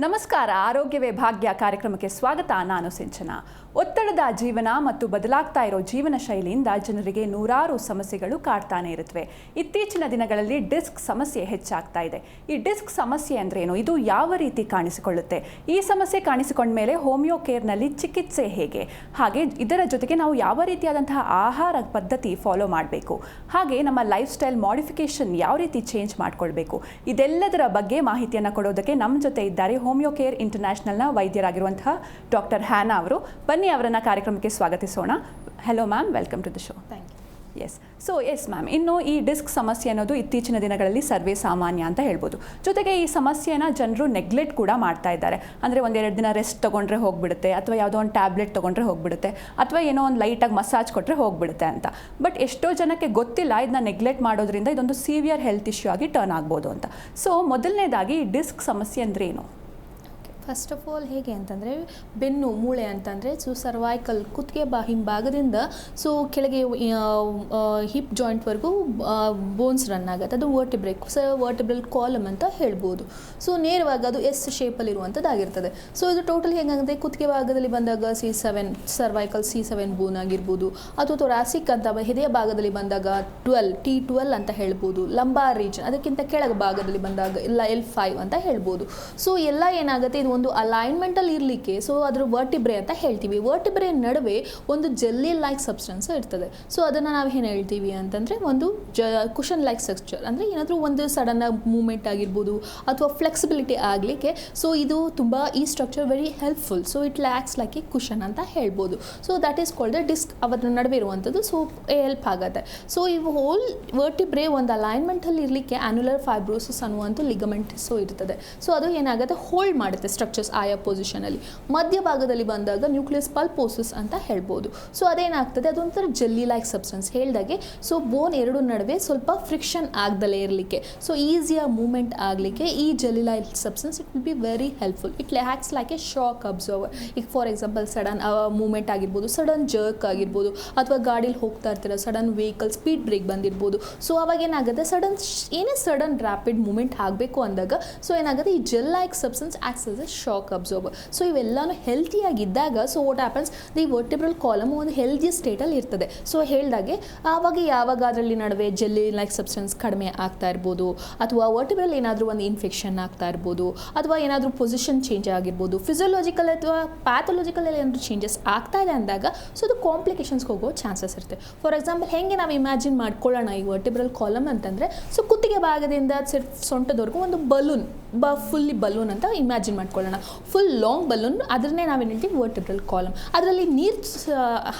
ನಮಸ್ಕಾರ. ಆರೋಗ್ಯವೇ ಭಾಗ್ಯ ಕಾರ್ಯಕ್ರಮಕ್ಕೆ ಸ್ವಾಗತ. ನಾನು ಸಿಂಚನ. ಒತ್ತಡದ ಜೀವನ ಮತ್ತು ಬದಲಾಗ್ತಾ ಇರೋ ಜೀವನ ಶೈಲಿಯಿಂದ ಜನರಿಗೆ ನೂರಾರು ಸಮಸ್ಯೆಗಳು ಕಾಡ್ತಾನೆ ಇರುತ್ತವೆ. ಇತ್ತೀಚಿನ ದಿನಗಳಲ್ಲಿ ಡಿಸ್ಕ್ ಸಮಸ್ಯೆ ಹೆಚ್ಚಾಗ್ತಾ ಇದೆ. ಈ ಡಿಸ್ಕ್ ಸಮಸ್ಯೆ ಅಂದ್ರೇನು? ಇದು ಯಾವ ರೀತಿ ಕಾಣಿಸಿಕೊಳ್ಳುತ್ತೆ? ಈ ಸಮಸ್ಯೆ ಕಾಣಿಸಿಕೊಂಡ ಮೇಲೆ ಹೋಮಿಯೋ ಕೇರ್ನಲ್ಲಿ ಚಿಕಿತ್ಸೆ ಹೇಗೆ? ಹಾಗೆ ಇದರ ಜೊತೆಗೆ ನಾವು ಯಾವ ರೀತಿಯಾದಂತಹ ಆಹಾರ ಪದ್ಧತಿ ಫಾಲೋ ಮಾಡಬೇಕು? ಹಾಗೆ ನಮ್ಮ ಲೈಫ್ ಸ್ಟೈಲ್ ಮಾಡಿಫಿಕೇಶನ್ ಯಾವ ರೀತಿ ಚೇಂಜ್ ಮಾಡ್ಕೊಳ್ಬೇಕು? ಇದೆಲ್ಲದರ ಬಗ್ಗೆ ಮಾಹಿತಿಯನ್ನು ಕೊಡೋದಕ್ಕೆ ನಮ್ಮ ಜೊತೆ ಇದ್ದಾರೆ ಹೋಮಿಯೋ ಕೇರ್ ಇಂಟರ್ನ್ಯಾಷನಲ್ನ ವೈದ್ಯರಾಗಿರುವಂತಹ ಡಾಕ್ಟರ್ ಹ್ಯಾನಾ ಅವರು. ಅವರನ್ನ ಕಾರ್ಯಕ್ರಮಕ್ಕೆ ಸ್ವಾಗತಿಸೋಣ. Hello ma'am welcome to the show thank you yes so yes ma'am ಇನ್ನು ಈ ಡಿಸ್ಕ್ ಸಮಸ್ಯೆ ಅನ್ನೋದು ಇತ್ತೀಚಿನ ದಿನಗಳಲ್ಲಿ ಸರ್ವೇ ಸಾಮಾನ್ಯ ಅಂತ ಹೇಳ್ಬೋದು. ಜೊತೆಗೆ ಈ ಸಮಸ್ಯೆನ ಜನರು ನೆಗ್ಲೆಕ್ಟ್ ಕೂಡ ಮಾಡ್ತಾ ಇದ್ದಾರೆ. ಅಂದರೆ ಒಂದೆರಡು ದಿನ ರೆಸ್ಟ್ ತೊಗೊಂಡ್ರೆ ಹೋಗ್ಬಿಡುತ್ತೆ ಅಥವಾ ಯಾವುದೋ ಒಂದು ಟ್ಯಾಬ್ಲೆಟ್ ತೊಗೊಂಡ್ರೆ ಹೋಗ್ಬಿಡುತ್ತೆ ಅಥವಾ ಏನೋ ಒಂದು ಲೈಟಾಗಿ ಮಸಾಜ್ ಕೊಟ್ಟರೆ ಹೋಗ್ಬಿಡುತ್ತೆ ಅಂತ. ಬಟ್ ಎಷ್ಟೋ ಜನಕ್ಕೆ ಗೊತ್ತಿಲ್ಲ ಇದನ್ನ ನೆಗ್ಲೆಕ್ಟ್ ಮಾಡೋದ್ರಿಂದ ಇದೊಂದು ಸೀವಿಯರ್ ಹೆಲ್ತ್ ಇಶ್ಯೂ ಆಗಿ ಟರ್ನ್ ಆಗ್ಬೋದು ಅಂತ. ಸೊ ಮೊದಲನೇದಾಗಿ ಡಿಸ್ಕ್ ಸಮಸ್ಯೆ ಅಂದ್ರೇನು ಏನು? ಫಸ್ಟ್ ಆಫ್ ಆಲ್ ಹೇಗೆ ಅಂತಂದರೆ, ಬೆನ್ನು, ಮೂಳೆ ಅಂತಂದರೆ ಸೊ ಸರ್ವೈಕಲ್ ಕುತ್ತಿಗೆ ಬಾ ಹಿಂಭಾಗದಿಂದ ಸೊ ಕೆಳಗೆ ಹಿಪ್ ಜಾಯಿಂಟ್ವರೆಗೂ ಬೋನ್ಸ್ ರನ್ ಆಗುತ್ತೆ. ಅದು ವರ್ಟಿಬ್ರೇಕ್ ಸ ವರ್ಟಿಬ್ರಲ್ ಕಾಲಮ್ ಅಂತ ಹೇಳ್ಬೋದು. ಸೊ ನೇರವಾಗಿ ಅದು ಎಸ್ ಶೇಪಲ್ಲಿ ಇರುವಂಥದ್ದಾಗಿರ್ತದೆ ಸೊ ಇದು ಟೋಟಲ್ ಹೇಗಾಗುತ್ತೆ ಕುತ್ತಿಗೆ ಭಾಗದಲ್ಲಿ ಬಂದಾಗ C seven cervical C seven bone ಆಗಿರ್ಬೋದು. ಅಥವಾ ತೊರಾಸಿಕ್ ಅಂತ ಹೃದಯ ಭಾಗದಲ್ಲಿ ಬಂದಾಗ ಟ್ವೆಲ್ ಟಿ ಟ್ವೆಲ್ ಅಂತ ಹೇಳ್ಬೋದು. ಲಂಬಾ ರೀಜನ್ ಅದಕ್ಕಿಂತ ಕೆಳಗೆ ಭಾಗದಲ್ಲಿ ಬಂದಾಗ ಇಲ್ಲ ಎಲ್ ಫೈವ್ ಅಂತ ಹೇಳ್ಬೋದು. ಸೊ ಎಲ್ಲ ಏನಾಗುತ್ತೆ? ಒಂದು ಅಲೈನ್ಮೆಂಟಲ್ಲಿ ಇರಲಿಕ್ಕೆ ಸೊ ಅದರ ವರ್ಟಿಬ್ರೆ ಅಂತ ಹೇಳ್ತೀವಿ. ವರ್ಟಿಬ್ರೆ ನಡುವೆ ಒಂದು ಜೆಲ್ಲಿ ಲೈಕ್ ಸಬ್ಸ್ಟೆನ್ಸ್ ಇರ್ತದೆ. ಸೊ ಅದನ್ನು ನಾವು ಏನು ಹೇಳ್ತೀವಿ ಅಂತಂದರೆ, ಒಂದು ಜ ಕುಷನ್ ಲೈಕ್ ಸ್ಟ್ರಕ್ಚರ್ ಅಂದರೆ ಏನಾದರೂ ಒಂದು ಸಡನ್ ಮೂಮೆಂಟ್ ಆಗಿರ್ಬೋದು, ಅಥವಾ ಫ್ಲೆಕ್ಸಿಬಿಲಿಟಿ ಆಗಲಿಕ್ಕೆ ಸೊ ಇದು ತುಂಬ ಈ structure very helpful so it lakhs like a cushion ಅಂತ ಹೇಳ್ಬೋದು. So that is called the disc ಅವರ ನಡುವೆ ಇರುವಂಥದ್ದು ಸೊ ಹೆಲ್ಪ್ ಆಗುತ್ತೆ. ಸೊ ಈ ಹೋಲ್ ವರ್ಟಿಬ್ರೆ ಒಂದು ಅಲೈನ್ಮೆಂಟಲ್ಲಿ ಇರಲಿಕ್ಕೆ ಆ್ಯನ್ಯುಲರ್ ಫೈಬ್ರೋಸಸ್ ಅನ್ನುವಂಥ ಲಿಗಮೆಂಟ್ಸು ಇರ್ತದೆ. ಸೊ ಅದು ಏನಾಗುತ್ತೆ? ಹೋಲ್ಡ್ ಮಾಡುತ್ತೆ. ಸ್ಟ್ರಕ್ಚರ್ಸ್ ಆಯಾ ಪೊಸಿಷನಲ್ಲಿ ಮಧ್ಯಭಾಗದಲ್ಲಿ ಬಂದಾಗ ನ್ಯೂಕ್ಲಿಯಸ್ ಪಲ್ಪೋಸಿಸ್ ಅಂತ ಹೇಳ್ಬೋದು. ಸೊ ಅದೇನಾಗ್ತದೆ? ಅದೊಂಥರ ಜೆಲ್ಲಿ ಲೈಕ್ ಸಬ್ಸ್ಟೆನ್ಸ್ ಹೇಳ್ದಾಗೆ ಸೊ ಬೋನ್ ಎರಡು ನಡುವೆ ಸ್ವಲ್ಪ ಫ್ರಿಕ್ಷನ್ ಆಗ್ದಲೇ ಇರಲಿಕ್ಕೆ. ಸೊ ಈಸಿಯಾಗಿ ಮೂಮೆಂಟ್ ಆಗಲಿಕ್ಕೆ ಈ jelly like substance it will be very helpful it acts like a shock absorber ಈಗ ಫಾರ್ ಎಕ್ಸಾಂಪಲ್ ಸಡನ್ ಮೂಮೆಂಟ್ ಆಗಿರ್ಬೋದು ಸಡನ್ ಜರ್ಕ್ ಆಗಿರ್ಬೋದು, ಅಥವಾ ಗಾಡೀಲಿ ಹೋಗ್ತಾ ಇರ್ತೀರ ಸಡನ್ ವೆಹಿಕಲ್ ಸ್ಪೀಡ್ ಬ್ರೇಕ್ ಬಂದಿರ್ಬೋದು. ಸೊ ಅವಾಗ ಏನಾಗುತ್ತೆ? ಸಡನ್ ಏನೇ ಸಡನ್ ರ್ಯಾಪಿಡ್ ಮೂಮೆಂಟ್ ಆಗಬೇಕು ಅಂದಾಗ ಸೊ ಏನಾಗುತ್ತೆ? ಈ gel like substance acts as shock absorb so ಇವೆಲ್ಲನೂ ಹೆಲ್ತಿಯಾಗಿದ್ದಾಗ so what happens the vertebral column ಒಂದು ಹೆಲ್ದಿ ಸ್ಟೇಟಲ್ಲಿ ಇರ್ತದೆ. ಸೊ ಹೇಳ್ದಾಗೆ, ಆವಾಗ ಯಾವಾಗ ಅದರಲ್ಲಿ ನಡುವೆ ಜೆಲ್ಲಿ ಲೈಕ್ ಸಬ್ಸ್ಟೆನ್ಸ್ ಕಡಿಮೆ ಆಗ್ತಾ ಇರ್ಬೋದು, ಅಥವಾ ವರ್ಟಿಬ್ರಲ್ ಏನಾದರೂ ಒಂದು ಇನ್ಫೆಕ್ಷನ್ ಆಗ್ತಾ ಇರ್ಬೋದು, ಅಥವಾ ಏನಾದರೂ ಪೊಸಿಷನ್ ಚೇಂಜ್ ಆಗಿರ್ಬೋದು ಫಿಸಿಯೋಲಾಜಿಕಲ್ ಅಥವಾ ಪ್ಯಾಥೊಲಾಜಿಕಲ್ ಏನಾದರೂ ಚೇಂಜಸ್ ಆಗ್ತಾ ಇದೆ ಅಂದಾಗ ಸೊ ಅದು ಕಾಂಪ್ಲಿಕೇಶನ್ಸ್ಗೆ ಹೋಗೋ ಚಾನ್ಸಸ್ ಇರುತ್ತೆ. ಫಾರ್ ಎಕ್ಸಾಂಪಲ್ ಹೆಂಗೆ ನಾವು ಇಮ್ಯಾಜಿನ್ ಮಾಡ್ಕೊಳ್ಳೋಣ ಈ ವರ್ಟಿಬ್ರಲ್ ಕಾಲಮ್ ಅಂತಂದರೆ ಸೊ ಕುತ್ತಿಗೆ ಭಾಗದಿಂದ ಸಿರ್ಫ್ ಸೊಂಟದವರೆಗೂ ಒಂದು ಬಲೂನ್ ಬ ಫುಲ್ಲಿ ಬಲೂನ್ ಅಂತ ಇಮ್ಯಾಜಿನ್ ಮಾಡ್ಕೊಳ್ಳೋಣ. ಫುಲ್ ಲಾಂಗ್ ಬಲೂನ್ ಅದನ್ನೇ ನಾವೇನು ಹೇಳ್ತೀವಿ ವರ್ಟೆಬ್ರಲ್ ಕಾಲಮ್ ಅದರಲ್ಲಿ ನೀರು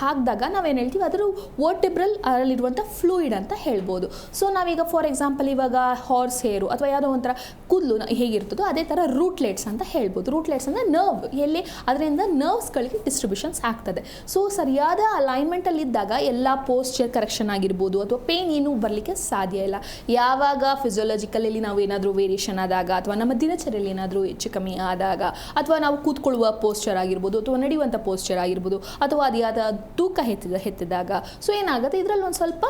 ಹಾಕಿದಾಗ ನಾವೇನು ಹೇಳ್ತೀವಿ, ಅದರ ವರ್ಟೆಬ್ರಲ್ ಅದರಲ್ಲಿರುವಂಥ ಫ್ಲೂಯಿಡ್ ಅಂತ ಹೇಳ್ಬೋದು. ಸೊ ನಾವೀಗ ಫಾರ್ ಎಕ್ಸಾಂಪಲ್ ಇವಾಗ ಹಾರ್ಸ್ ಹೇರು ಅಥವಾ ಯಾವುದೋ ಒಂಥರ ಕೂದಲು ಹೇಗಿರ್ತದೋ ಅದೇ ಥರ ರೂಟ್ಲೆಟ್ಸ್ ಅಂತ ಹೇಳ್ಬೋದು. ರೂಟ್ಲೆಟ್ಸ್ ಅಂದರೆ ನರ್ವ್ ಎಲ್ಲಿ, ಅದರಿಂದ ನರ್ವ್ಸ್ಗಳಿಗೆ ಡಿಸ್ಟ್ರಿಬ್ಯೂಷನ್ಸ್ ಆಗ್ತದೆ. ಸೊ ಸರಿಯಾದ ಅಲೈನ್ಮೆಂಟಲ್ಲಿ ಇದ್ದಾಗ ಎಲ್ಲ ಪೋಸ್ಚರ್ ಕರೆಕ್ಷನ್ ಆಗಿರ್ಬೋದು, ಅಥವಾ ಪೇನ್ ಏನೂ ಬರಲಿಕ್ಕೆ ಸಾಧ್ಯ ಇಲ್ಲ. ಯಾವಾಗ ಫಿಸಿಯೋಲಜಿಕಲಲ್ಲಿ ನಾವು ಏನಾದರೂ ವೇರಿಯೇಷನ್ ಆದಾಗ, ಅಥವಾ ನಮ್ಮ ದಿನಚರಿಯಲ್ಲಿ ಏನಾದರೂ ಹೆಚ್ಚು ಕಮ್ಮಿ ಆದಾಗ ಅಥವಾ ನಾವು ಕೂತ್ಕೊಳ್ಳುವ ಪೋಸ್ಚರ್ ಆಗಿರ್ಬೋದು ಅಥವಾ ನಡೆಯುವಂಥ ಪೋಸ್ಚರ್ ಆಗಿರ್ಬೋದು ಅಥವಾ ಅದು ತೂಕ ಹೆತ್ತಿದ ಹೆತ್ತಿದಾಗ ಸೊ ಏನಾಗುತ್ತೆ? ಇದರಲ್ಲಿ ಒಂದು ಸ್ವಲ್ಪ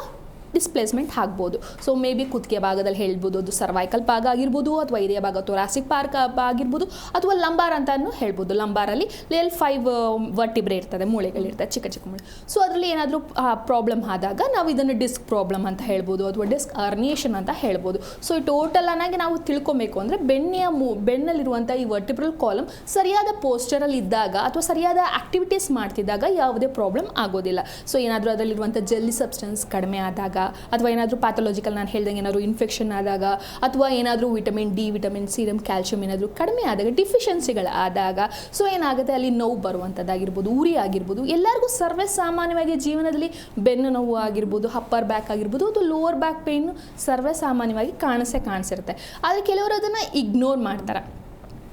ಡಿಸ್ಪ್ಲೇಸ್ಮೆಂಟ್ ಆಗ್ಬೋದು. ಸೊ ಮೇ ಬಿ ಕುತ್ತಿಗೆ ಭಾಗದಲ್ಲಿ ಹೇಳ್ಬೋದು, ಅದು ಸರ್ವೈಕಲ್ ಭಾಗ ಆಗಿರ್ಬೋದು, ಅಥವಾ ಇದೇ ಭಾಗ ತೊರಾಸಿಕ್ ಪಾರ್ಕ್ ಆಗಿರ್ಬೋದು, ಅಥವಾ ಲಂಬಾರ್ ಅಂತಲೂ ಹೇಳ್ಬೋದು. ಲಂಬಾರಲ್ಲಿ ಲೇಲ್ ಫೈವ್ ವರ್ಟಿಬ್ರೆ ಇರ್ತದೆ ಮೂಳೆಗಳಿರ್ತದೆ ಚಿಕ್ಕ ಚಿಕ್ಕ ಮೂಳೆ. ಸೊ ಅದರಲ್ಲಿ ಏನಾದರೂ ಪ್ರಾಬ್ಲಮ್ ಆದಾಗ ನಾವು ಇದನ್ನು ಡಿಸ್ಕ್ ಪ್ರಾಬ್ಲಮ್ ಅಂತ ಹೇಳ್ಬೋದು, ಅಥವಾ ಡಿಸ್ಕ್ ಅರ್ನಿಯೇಷನ್ ಅಂತ ಹೇಳ್ಬೋದು. ಸೊ ಈ ಟೋಟಲ್ ಆಗಿ ನಾವು ತಿಳ್ಕೊಬೇಕು ಅಂದರೆ ಬೆಣ್ಣೆಯ ಮೂ ಬೆನ್ನಲ್ಲಿರುವಂಥ ಈ ವರ್ಟಿಬ್ರಲ್ ಕಾಲಮ್ ಸರಿಯಾದ ಪೋಸ್ಚರಲ್ಲಿ ಇದ್ದಾಗ ಅಥವಾ ಸರಿಯಾದ ಆಕ್ಟಿವಿಟೀಸ್ ಮಾಡ್ತಿದ್ದಾಗ ಯಾವುದೇ ಪ್ರಾಬ್ಲಮ್ ಆಗೋದಿಲ್ಲ. ಸೊ ಏನಾದರೂ ಅದರಲ್ಲಿರುವಂಥ ಜೆಲ್ಲಿ ಸಬ್ಸ್ಟೆನ್ಸ್ ಕಡಿಮೆ ಆದಾಗ ಅಥವಾ ಏನಾದರೂ ಪ್ಯಾಥಾಲಜಿಕಲ್ ನಾನು ಹೇಳ್ದಂಗೆ ಏನಾದರೂ ಇನ್ಫೆಕ್ಷನ್ ಆದಾಗ, ಅಥವಾ ಏನಾದರೂ vitamin D vitamin serum calcium ಏನಾದರೂ ಕಡಿಮೆ ಆದಾಗ ಡಿಫಿಷಿಯನ್ಸಿಗಳು ಆದಾಗ ಸೊ ಏನಾಗುತ್ತೆ? ಅಲ್ಲಿ ನೋವು ಬರುವಂಥದ್ದಾಗಿರ್ಬೋದು, ಉರಿ ಆಗಿರ್ಬೋದು, ಎಲ್ಲರಿಗೂ ಸರ್ವೇ ಸಾಮಾನ್ಯವಾಗಿ ಜೀವನದಲ್ಲಿ ಬೆನ್ನು ನೋವು ಆಗಿರ್ಬೋದು ಹಪ್ಪರ್ ಬ್ಯಾಕ್ ಆಗಿರ್ಬೋದು, ಅಥವಾ ಲೋವರ್ ಬ್ಯಾಕ್ ಪೇಯ್ನು ಸರ್ವೇ ಸಾಮಾನ್ಯವಾಗಿ ಕಾಣಿಸೇ ಕಾಣಿಸಿರುತ್ತೆ. ಆದರೆ ಕೆಲವರು ಅದನ್ನು ಇಗ್ನೋರ್ ಮಾಡ್ತಾರೆ.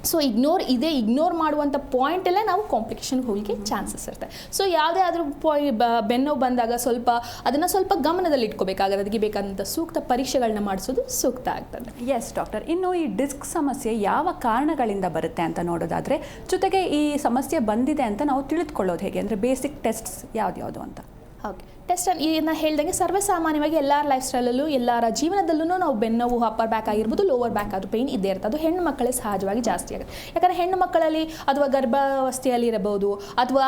ಸೊ ಇಗ್ನೋರ್ ಇದೇ ಇಗ್ನೋರ್ ಮಾಡುವಂಥ ಪಾಯಿಂಟಲ್ಲೇ ನಾವು ಕಾಂಪ್ಲಿಕೇಶನ್ ಹೋಗಲಿಕ್ಕೆ ಚಾನ್ಸಸ್ ಇರುತ್ತೆ. ಸೊ ಯಾವುದೇ ಆದರೂ ಪಾಯ್ ಬೆನ್ನೋ ಬಂದಾಗ ಸ್ವಲ್ಪ ಅದನ್ನು ಸ್ವಲ್ಪ ಗಮನದಲ್ಲಿ ಇಟ್ಕೋಬೇಕಾಗುತ್ತೆ. ಅದಕ್ಕೆ ಬೇಕಾದಂಥ ಸೂಕ್ತ ಪರೀಕ್ಷೆಗಳನ್ನ ಮಾಡಿಸೋದು ಸೂಕ್ತ ಆಗ್ತದೆ. ಎಸ್ ಡಾಕ್ಟರ್ ಇನ್ನು ಈ ಡಿಸ್ಕ್ ಸಮಸ್ಯೆ ಯಾವ ಕಾರಣಗಳಿಂದ ಬರುತ್ತೆ ಅಂತ ನೋಡೋದಾದರೆ ಜೊತೆಗೆ ಈ ಸಮಸ್ಯೆ ಬಂದಿದೆ ಅಂತ ನಾವು ತಿಳಿದುಕೊಳ್ಳೋದು ಹೇಗೆ? ಅಂದರೆ ಬೇಸಿಕ್ ಟೆಸ್ಟ್ಸ್ ಯಾವ್ದ್ಯಾವುದು ಅಂತ. ಓಕೆ ಟೆಸ್ಟ್ ಇದನ್ನು ಹೇಳ್ದಂಗೆ ಸರ್ವೇ ಸಾಮಾನ್ಯವಾಗಿ ಎಲ್ಲರ ಲೈಫ್ ಸ್ಟೈಲಲ್ಲೂ ಎಲ್ಲರ ಜೀವನದಲ್ಲೂ ನಾವು ಬೆನ್ನೋವು ಅಪ್ಪರ್ ಬ್ಯಾಕ್ ಆಗಿರ್ಬೋದು ಲೋವರ್ ಬ್ಯಾಕ್ ಅದು ಪೇಯ್ನ್ ಇದ್ದೇ ಇರ್ತದೆ ಅದು ಹೆಣ್ಣು ಮಕ್ಕಳೇ ಸಹಜವಾಗಿ ಜಾಸ್ತಿ ಆಗುತ್ತೆ. ಯಾಕಂದರೆ ಹೆಣ್ಣು ಮಕ್ಕಳಲ್ಲಿ ಅಥವಾ ಗರ್ಭಾವಸ್ಥೆಯಲ್ಲಿ ಇರಬಹುದು ಅಥವಾ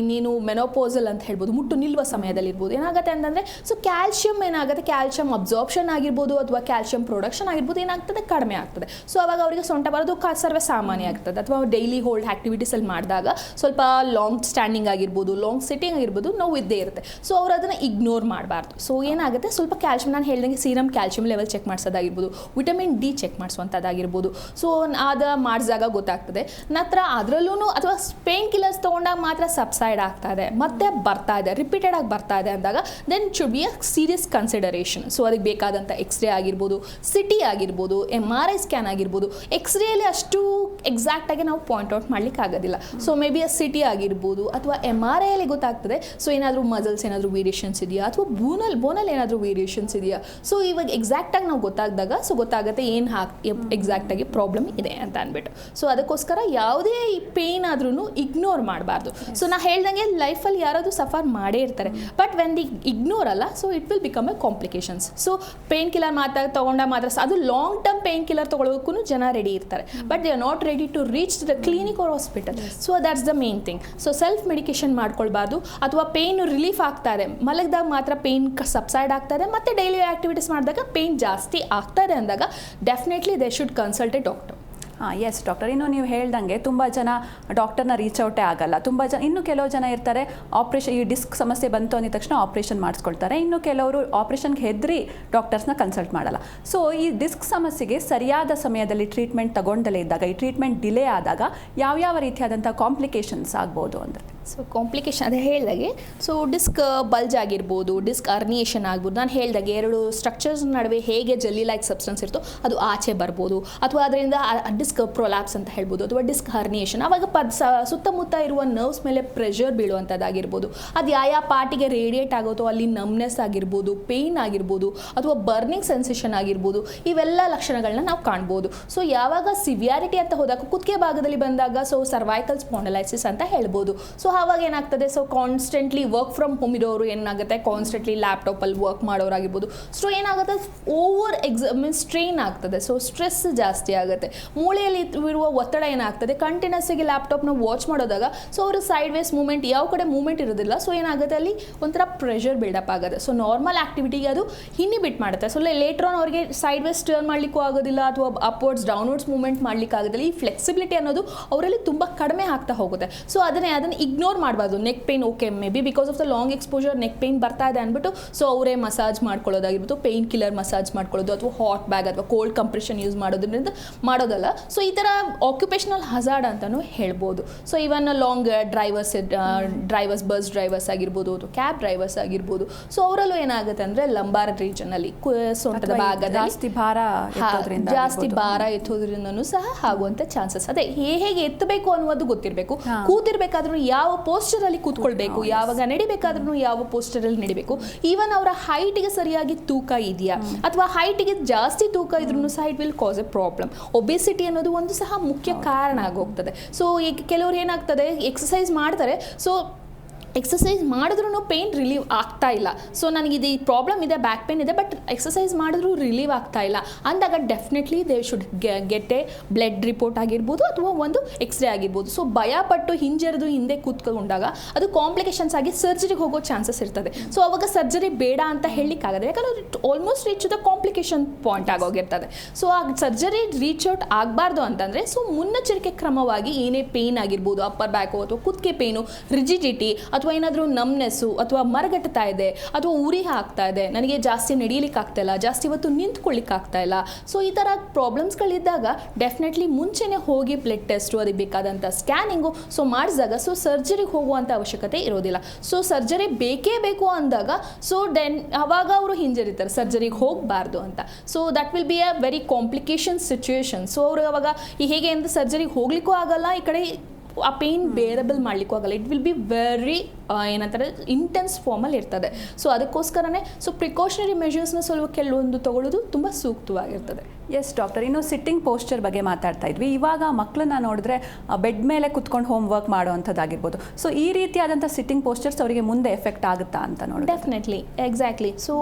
ಇನ್ನೇನು ಮೆನೋಪೋಸಲ್ ಅಂತ ಹೇಳ್ಬೋದು, ಮುಟ್ಟು ನಿಲ್ಲುವ ಸಮಯದಲ್ಲಿ ಇರ್ಬೋದು ಏನಾಗುತ್ತೆ ಅಂತಂದರೆ ಸೊ ಕ್ಯಾಲ್ಶಿಯಂ ಏನಾಗುತ್ತೆ? ಕ್ಯಾಲ್ಶಿಯಂ ಅಬ್ಸಾರ್ಪ್ಷನ್ ಆಗಿರ್ಬೋದು, ಅಥವಾ ಕ್ಯಾಲ್ಶಿಯಂ ಪ್ರೊಡಕ್ಷನ್ ಆಗಿರ್ಬೋದು, ಏನಾಗ್ತದೆ? ಕಡಿಮೆ ಆಗ್ತದೆ. ಸೊ ಅವಾಗ ಅವರಿಗೆ ಸೊಂಟ ಬರೋದು ಕ ಸರ್ವೇ ಸಾಮಾನ್ಯ ಆಗ್ತದೆ. ಅಥವಾ ಡೈಲಿ ಹೋಲ್ಡ್ ಆ್ಯಕ್ಟಿವಿಟೀಸಲ್ಲಿ ಮಾಡಿದಾಗ ಸ್ವಲ್ಪ ಲಾಂಗ್ ಸ್ಟ್ಯಾಂಡಿಂಗ್ ಆಗಿರ್ಬೋದು ಲಾಂಗ್ ಸಿಟ್ಟಿಂಗ್ ಆಗಿರ್ಬೋದು, ನೋವು ಇದ್ದೇ ಇರುತ್ತೆ. ಸೊ ಅವ್ರು ಅದನ್ನು ಇಗ್ನೋರ್ ಮಾಡಬಾರ್ದು. ಸೊ ಏನಾಗುತ್ತೆ? ಸ್ವಲ್ಪ ಕ್ಯಾಲ್ಶಿಯಂ ನಾನು ಹೇಳಿದಂಗೆ ಸೀರಮ್ ಕ್ಯಾಲ್ಶಿಯಂ ಲೆವೆಲ್ ಚೆಕ್ ಮಾಡಿಸೋದಾಗಿರ್ಬೋದು. ವಿಟಮಿನ್ ಡಿ ಚೆಕ್ ಮಾಡಿಸುವಂಥದ್ದಾಗಿರ್ಬೋದು. ಸೊ ಅದು ಮಾಡಿಸಿದಾಗ ಗೊತ್ತಾಗ್ತದೆ. ನಂತರ ಅದರಲ್ಲೂ ಅಥವಾ ಪೇನ್ ಕಿಲ್ಲರ್ಸ್ ತೊಗೊಂಡಾಗ ಮಾತ್ರ ಸಬ್ಸೈಡ್ ಆಗ್ತಾ ಇದೆ. ಮತ್ತೆ ಬರ್ತಾ ಇದೆ. ರಿಪೀಟೆಡ್ ಆಗಿ ಬರ್ತಾ ಇದೆ ಅಂದಾಗ then should be a serious consideration so ಅದಕ್ಕೆ ಬೇಕಾದಂಥ ಎಕ್ಸ್ರೇ ಆಗಿರ್ಬೋದು ಸಿಟಿ ಆಗಿರ್ಬೋದು ಎಂ ಆರ್ ಐ ಸ್ಕ್ಯಾನ್ ಆಗಿರ್ಬೋದು. ಎಕ್ಸ್ರೇಲಿ ಅಷ್ಟು ಎಕ್ಸಾಕ್ಟಾಗಿ ನಾವು ಪಾಯಿಂಟ್ ಔಟ್ ಮಾಡ್ಲಿಕ್ಕೆ ಆಗೋದಿಲ್ಲ so may be a CT ಆಗಿರ್ಬೋದು ಅಥವಾ ಎಂ ಆರ್ ಐಯಲ್ಲಿ ಗೊತ್ತಾಗ್ತದೆ. ಸೊ ಏನಾದರೂ ಮಸಲ್ಸ್ ಏನಾದರೂ ವೇರಿಯೇಷನ್ಸ್ ಇದೆಯಾ? ಅಥವಾ ಬೋನಲ್ ಬೋನಲ್ಲಿ ಏನಾದರೂ ವೇರಿಯೇಷನ್ಸ್ ಇದೆಯಾ? ಸೊ ಇವಾಗ ಎಕ್ಸಾಕ್ಟಾಗಿ ನಾವು ಗೊತ್ತಾಗ್ದಾಗ ಸೊ ಗೊತ್ತಾಗುತ್ತೆ ಏನು ಹಾಕ್ ಎಕ್ಸಾಕ್ಟಾಗಿ ಪ್ರಾಬ್ಲಮ್ ಇದೆ ಅಂತ ಅಂದ್ಬಿಟ್ಟು ಸೊ ಅದಕ್ಕೋಸ್ಕರ ಯಾವುದೇ ಪೇಯ್ನ್ ಆದ್ರೂ ಇಗ್ನೋರ್ ಮಾಡಬಾರ್ದು. ಸೊ ನಾ ಹೇಳ್ದಂಗೆ ಲೈಫಲ್ಲಿ ಯಾರಾದರೂ ಸಫರ್ ಮಾಡೇ ಇರ್ತಾರೆ. ಬಟ್ ವೆನ್ ದಿ ಇಗ್ನೋರ್ ಅಲ್ಲ so it will become a complications so pain killer ಮಾತ್ರ ತೊಗೊಂಡ ಮಾತ್ರ ಅದು ಲಾಂಗ್ ಟರ್ಮ್ ಪೇಯ್ನ್ ಕಿಲ್ಲರ್ ತೊಗೊಳೋಕ್ಕೂ ಜನ ರೆಡಿ ಇರ್ತಾರೆ. But they are not ready to reach the clinic or hospital so that's the main thing so self medication ಮಾಡ್ಕೊಳ್ಬಾರ್ದು. ಅಥವಾ pain relief ಆಗ್ತಾ ಇದೆ ಮಲಗಿದಾಗ ಮಾತ್ರ ಪೇಯ್ನ್ ಸಬ್ಸೈಡ್ ಆಗ್ತಾರೆ ಮತ್ತು ಡೈಲಿ ಆ್ಯಕ್ಟಿವಿಟೀಸ್ ಮಾಡಿದಾಗ ಪೇಯ್ನ್ ಜಾಸ್ತಿ ಆಗ್ತಾರೆ ಅಂದಾಗ definitely they should consult a doctor ಹಾಂ ಎಸ್ ಡಾಕ್ಟರ್ ಇನ್ನು ನೀವು ಹೇಳ್ದಂಗೆ ತುಂಬ ಜನ ಡಾಕ್ಟರ್ನ ರೀಚ್ ಔಟೇ ಆಗಲ್ಲ. ತುಂಬ ಜನ, ಇನ್ನು ಕೆಲವು ಜನ ಇರ್ತಾರೆ ಆಪ್ರೇಷನ್ ಈ ಡಿಸ್ಕ್ ಸಮಸ್ಯೆ ಬಂತು ಅಂದಿದ ತಕ್ಷಣ ಆಪ್ರೇಷನ್ ಮಾಡಿಸ್ಕೊಳ್ತಾರೆ. ಇನ್ನು ಕೆಲವರು ಆಪ್ರೇಷನ್ಗೆ ಹೆದರಿ ಡಾಕ್ಟರ್ಸ್ನ ಕನ್ಸಲ್ಟ್ ಮಾಡಲ್ಲ. ಸೊ ಈ ಡಿಸ್ಕ್ ಸಮಸ್ಯೆಗೆ ಸರಿಯಾದ ಸಮಯದಲ್ಲಿ ಟ್ರೀಟ್ಮೆಂಟ್ ತಗೊಂಡಲೇ ಇದ್ದಾಗ, ಈ ಟ್ರೀಟ್ಮೆಂಟ್ ಡಿಲೇ ಆದಾಗ ಯಾವ್ಯಾವ ರೀತಿಯಾದಂಥ ಕಾಂಪ್ಲಿಕೇಶನ್ಸ್ ಆಗ್ಬೋದು ಅಂದರೆ ಸೊ ಕಾಂಪ್ಲಿಕೇಶನ್ ಅದೇ ಹೇಳಿದಾಗೆ ಸೊ ಡಿಸ್ಕ್ ಬಲ್ಜ್ ಆಗಿರ್ಬೋದು ಡಿಸ್ಕ್ ಅರ್ನಿಯೇಷನ್ ಆಗ್ಬೋದು, ನಾನು ಹೇಳಿದಾಗೆ ಎರಡು ಸ್ಟ್ರಕ್ಚರ್ಸ್ ನಡುವೆ ಹೇಗೆ ಜಲ್ಲಿ ಲೈಕ್ ಸಬ್ಸ್ಟೆನ್ಸ್ ಇರ್ತೋ, ಅದು ಆಚೆ ಬರ್ಬೋದು. ಅಥವಾ ಅದರಿಂದ ಡಿಸ್ಕ್ ಪ್ರೊಲ್ಯಾಪ್ಸ್ ಅಂತ ಹೇಳ್ಬೋದು, ಅಥವಾ ಡಿಸ್ಕ್ ಹರ್ನಿಯೇಷನ್ ಅವಾಗ ಪದ್ ಸುತ್ತಮುತ್ತ ಇರುವ ನರ್ವ್ಸ್ ಮೇಲೆ ಪ್ರೆಷರ್ ಬೀಳುವಂಥದ್ದಾಗಿರ್ಬೋದು. ಅದು ಯಾವ ಯಾವ ಪಾರ್ಟಿಗೆ ರೇಡಿಯೇಟ್ ಆಗುತ್ತೋ, ಅಲ್ಲಿ ನಮ್ನೆಸ್ ಆಗಿರ್ಬೋದು ಪೇಯ್ನ್ ಆಗಿರ್ಬೋದು, ಅಥವಾ ಬರ್ನಿಂಗ್ ಸೆನ್ಸೇಷನ್ ಆಗಿರ್ಬೋದು, ಇವೆಲ್ಲ ಲಕ್ಷಣಗಳನ್ನ ನಾವು ಕಾಣ್ಬೋದು. ಸೊ ಯಾವಾಗ ಸಿವಿಯಾರಿಟಿ ಅಂತ ಹೋದಾಗ, ಕುತ್ತಿಗೆ ಭಾಗದಲ್ಲಿ ಬಂದಾಗ ಸೊ ಸರ್ವೈಕಲ್ ಸ್ಪಾಂಡಲೈಸಿಸ್ ಅಂತ ಹೇಳ್ಬೋದು. ಸೊ ಆವಾಗ ಏನಾಗ್ತದೆ? So constantly work from home ಇರೋರು ಏನಾಗುತ್ತೆ? ಕಾನ್ಸ್ಟೆಂಟ್ಲಿ ಲ್ಯಾಪ್ಟಾಪಲ್ಲಿ ವರ್ಕ್ ಮಾಡೋರಾಗಿರ್ಬೋದು. ಸೊ ಏನಾಗುತ್ತೆ? ಓವರ್ ಎಕ್ಸ ಮೀನ್ಸ್ ಸ್ಟ್ರೈನ್ ಆಗ್ತದೆ. ಸೊ ಸ್ಟ್ರೆಸ್ ಜಾಸ್ತಿ ಆಗುತ್ತೆ. ಮೂಳೆಯಲ್ಲಿ ಇರುವ ಒತ್ತಡ ಏನಾಗ್ತದೆ? ಕಂಟಿನ್ಯೂಸ್ ಆಗಿ ಲ್ಯಾಪ್ಟಾಪ್ನ ವಾಚ್ ಮಾಡೋದಾಗ ಸೊ ಅವರು ಸೈಡ್ ವೇಸ್ ಮೂಮೆಂಟ್ ಯಾವ ಕಡೆ ಮೂಮೆಂಟ್ ಇರೋದಿಲ್ಲ. ಸೊ ಏನಾಗುತ್ತೆ? ಅಲ್ಲಿ ಒಂಥರ ಪ್ರೆಷರ್ ಬಿಲ್ಡಪ್ ಆಗುತ್ತೆ. ಸೊ ನಾರ್ಮಲ್ ಆಕ್ಟಿವಿಟಿಗೆ ಅದು ಹಿನ್ನಿಬಿಟ್ ಮಾಡುತ್ತೆ. ಸೊ ಲೇಟರ್ ಆನ್ ಅವರಿಗೆ ಸೈಡ್ ವೇಸ್ ಟರ್ನ್ ಮಾಡಲಿಕ್ಕೂ ಆಗೋದಿಲ್ಲ ಅಥವಾ ಅಪ್ವರ್ಡ್ಸ್ ಡೌನ್ವರ್ಡ್ಸ್ ಮೂವ್ಮೆಂಟ್ ಮಾಡ್ಲಿಕ್ಕೆ ಆಗೋದಿಲ್ಲ ಈ ಫ್ಲೆಕ್ಸಿಬಿಲಿಟಿ ಅನ್ನೋದು ಅವರಲ್ಲಿ ತುಂಬ ಕಡಿಮೆ ಆಗ್ತಾ ಹೋಗುತ್ತೆ. ಸೊ ಅದನ್ನೇ, ಅದನ್ನು ಇಗ್ನೋರ್ ಮಾಡಬಾರ್ದು. Neck pain okay may be because of the long exposure neck pain ಬರ್ತಾ ಇದೆ ಅಂದ್ಬಿಟ್ಟು ಸೊ ಅವರೇ ಮಸಾಜ್ ಮಾಡ್ಕೊಳ್ಳೋದಾಗಿರ್ಬೋದು ಪೇನ್ ಕಿಲ್ಲರ್ ಮಸಾಜ್ ಮಾಡ್ಕೊಳ್ಳೋದು ಅಥವಾ ಹಾಟ್ ಬ್ಯಾಗ್ ಅಥವಾ ಕೋಲ್ಡ್ ಕಂಪ್ರೆಷನ್ ಯೂಸ್ ಮಾಡೋದ್ರಿಂದ ಮಾಡೋದಲ್ಲ. ಸೊ ಈ ಥರ ಆಕ್ಯುಪೇಷನಲ್ ಹಜಾರ್ಡ್ ಅಂತಲೂ ಹೇಳ್ಬೋದು. So even long drivers drivers bus drivers ಆಗಿರ್ಬೋದು ಅಥವಾ ಕ್ಯಾಬ್ ಡ್ರೈವರ್ಸ್ ಆಗಿರ್ಬೋದು ಸೊ ಅವರಲ್ಲೂ ಏನಾಗುತ್ತೆ ಅಂದರೆ ಲಂಬಾರ್ ರೀಜನಲ್ಲಿ ಸೊಂಟದ ಭಾಗ ಜಾಸ್ತಿ ಭಾರ ಜಾಸ್ತಿ ಭಾರ ಎತ್ತೋದ್ರಿಂದನೂ ಸಹ ಆಗುವಂಥ ಚಾನ್ಸಸ್ ಅದೇ ಹೇಗೆ ಎತ್ತಬೇಕು ಅನ್ನೋದು ಗೊತ್ತಿರಬೇಕು. ಕೂತಿರ್ಬೇಕಾದ್ರೂ ಯಾವ ಪೋಸ್ಟರ್ ಅಲ್ಲಿ ಕೂತ್ಕೊಳ್ಬೇಕು ಯಾವಾಗ ನಡಿಬೇಕಾದ್ರೂ ಯಾವ ಪೋಸ್ಟರಲ್ಲಿ ನಡಿಬೇಕು. ಈವನ್ ಅವರ ಹೈಟ್ಗೆ ಸರಿಯಾಗಿ ತೂಕ ಇದೆಯಾ? ಅಥವಾ ಹೈಟ್ಗೆ ಜಾಸ್ತಿ ತೂಕ ಇದ್ರೂ ಸಹ it will cause a problem obesity ಅನ್ನೋದು ಒಂದು ಸಹ ಮುಖ್ಯ ಕಾರಣ ಆಗೋಗ್ತದೆ. ಸೊ ಈಗ ಕೆಲವ್ರು ಏನಾಗ್ತದೆ ಎಕ್ಸಸೈಸ್ ಮಾಡ್ತಾರೆ. ಸೊ ಎಕ್ಸಸೈಸ್ ಮಾಡಿದ್ರೂ ಪೇಯ್ನ್ ರಿಲೀವ್ ಆಗ್ತಾ ಇಲ್ಲ. ಸೊ ನನಗೆ ಈ ಪ್ರಾಬ್ಲಮ್ ಇದೆ ಬ್ಯಾಕ್ ಪೇನ್ ಇದೆ ಬಟ್ ಎಕ್ಸಸೈಸ್ ಮಾಡಿದ್ರೂ ರಿಲೀವ್ ಆಗ್ತಾ ಇಲ್ಲ. ಅಂದಾಗ definitely they should get a blood report ಆಗಿರ್ಬೋದು ಅಥವಾ ಒಂದು ಎಕ್ಸ್ರೇ ಆಗಿರ್ಬೋದು. ಸೊ ಭಯಪಟ್ಟು ಹಿಂಜರಿದು ಹಿಂದೆ ಕೂತ್ಕೊಂಡಾಗ ಅದು ಕಾಂಪ್ಲಿಕೇಶನ್ಸ್ ಆಗಿ ಸರ್ಜರಿಗೆ ಹೋಗೋ ಚಾನ್ಸಸ್ ಇರ್ತದೆ. ಸೊ ಅವಾಗ ಸರ್ಜರಿ ಬೇಡ ಅಂತ ಹೇಳಲಿಕ್ಕಾಗದೆ, ಯಾಕಂದರೆ almost reach the complication point ಆಗೋಗಿರ್ತದೆ so ಆ ಸರ್ಜರಿ ರೀಚ್ ಔಟ್ ಆಗಬಾರ್ದು ಅಂತಂದರೆ ಸೊ ಮುನ್ನೆಚ್ಚರಿಕೆ ಕ್ರಮವಾಗಿ ಏನೇ ಪೇಯ್ನ್ ಆಗಿರ್ಬೋದು ಅಪ್ಪರ್ ಬ್ಯಾಕು ಅಥವಾ ಕುತ್ತಿಗೆ ಪೇಯ್ನು ರಿಜಿಡಿಟಿ ಅಥವಾ ಏನಾದರೂ ನಮ್ನೆಸ್ಸು ಅಥವಾ ಮರಗಟ್ತಾ ಇದೆ, ಅಥವಾ ಉರಿ ಹಾಕ್ತಾ ಇದೆ, ನನಗೆ ಜಾಸ್ತಿ ನಡೀಲಿಕ್ಕೆ ಆಗ್ತಾ ಇಲ್ಲ, ಜಾಸ್ತಿ ಇವತ್ತು ನಿಂತ್ಕೊಳ್ಳಿಕ್ಕೆ ಆಗ್ತಾ ಇಲ್ಲ. ಸೊ ಈ ಥರ ಪ್ರಾಬ್ಲಮ್ಸ್ಗಳಿದ್ದಾಗ ಡೆಫಿನೆಟ್ಲಿ ಮುಂಚೆನೇ ಹೋಗಿ ಬ್ಲಡ್ ಟೆಸ್ಟು ಅದಕ್ಕೆ ಬೇಕಾದಂಥ ಸ್ಕ್ಯಾನಿಂಗು ಸೊ ಮಾಡಿಸಿದಾಗ ಸೊ ಸರ್ಜರಿಗೆ ಹೋಗುವಂಥ ಅವಶ್ಯಕತೆ ಇರೋದಿಲ್ಲ. ಸೊ ಸರ್ಜರಿ ಬೇಕೇ ಬೇಕು ಅಂದಾಗ ಸೊ ಡೆನ್ ಅವಾಗ ಅವರು ಹಿಂಜರಿತಾರೆ ಸರ್ಜರಿಗೆ ಹೋಗಬಾರ್ದು ಅಂತ. So that will be a very complication situation so ಅವರು ಅವಾಗ ಈ ಹೇಗೆ ಅಂತ ಸರ್ಜರಿಗೆ ಹೋಗ್ಲಿಕ್ಕೂ ಆಗಲ್ಲ, ಈ ಕಡೆ ಆ ಪೇನ್ ಬೇರಬಲ್ ಮಾಡ್ಲಿಕ್ಕೂ ಆಗಲ್ಲ. ಇಟ್ ವಿಲ್ ಬಿ ವೆರಿ ಏನಂತಾರೆ ಇಂಟೆನ್ಸ್ ಫಾರ್ಮಲ್ಲಿ ಇರ್ತದೆ. ಸೊ ಅದಕ್ಕೋಸ್ಕರನೇ ಸೊ ಪ್ರಿಕಾಷನರಿ ಮೆಷರ್ಸ್ನ ಸ್ವಲ್ಪ ಕೆಲವೊಂದು ತಗೊಳ್ಳೋದು ತುಂಬ ಸೂಕ್ತವಾಗಿರ್ತದೆ. ಎಸ್ ಡಾಕ್ಟರ್ ಇನ್ನು ಸಿಟ್ಟಿಂಗ್ ಪೋಸ್ಚರ್ ಬಗ್ಗೆ ಮಾತಾಡ್ತಾ ಇದ್ವಿ. ಇವಾಗ ಮಕ್ಕಳನ್ನ ನೋಡಿದ್ರೆ ಬೆಡ್ ಮೇಲೆ ಕುತ್ಕೊಂಡು ಹೋಮ್ ವರ್ಕ್ ಮಾಡುವಂಥದ್ದಾಗಿರ್ಬೋದು. ಸೊ ಈ ರೀತಿಯಾದಂಥ ಸಿಟ್ಟಿಂಗ್ ಪೋಸ್ಚರ್ಸ್ ಅವರಿಗೆ ಮುಂದೆ ಎಫೆಕ್ಟ್ ಆಗುತ್ತಾ ಅಂತ ನೋಡಿ ಡೆಫಿನೆಟ್ಲಿ ಎಕ್ಸಾಕ್ಟ್ಲಿ ಸೊ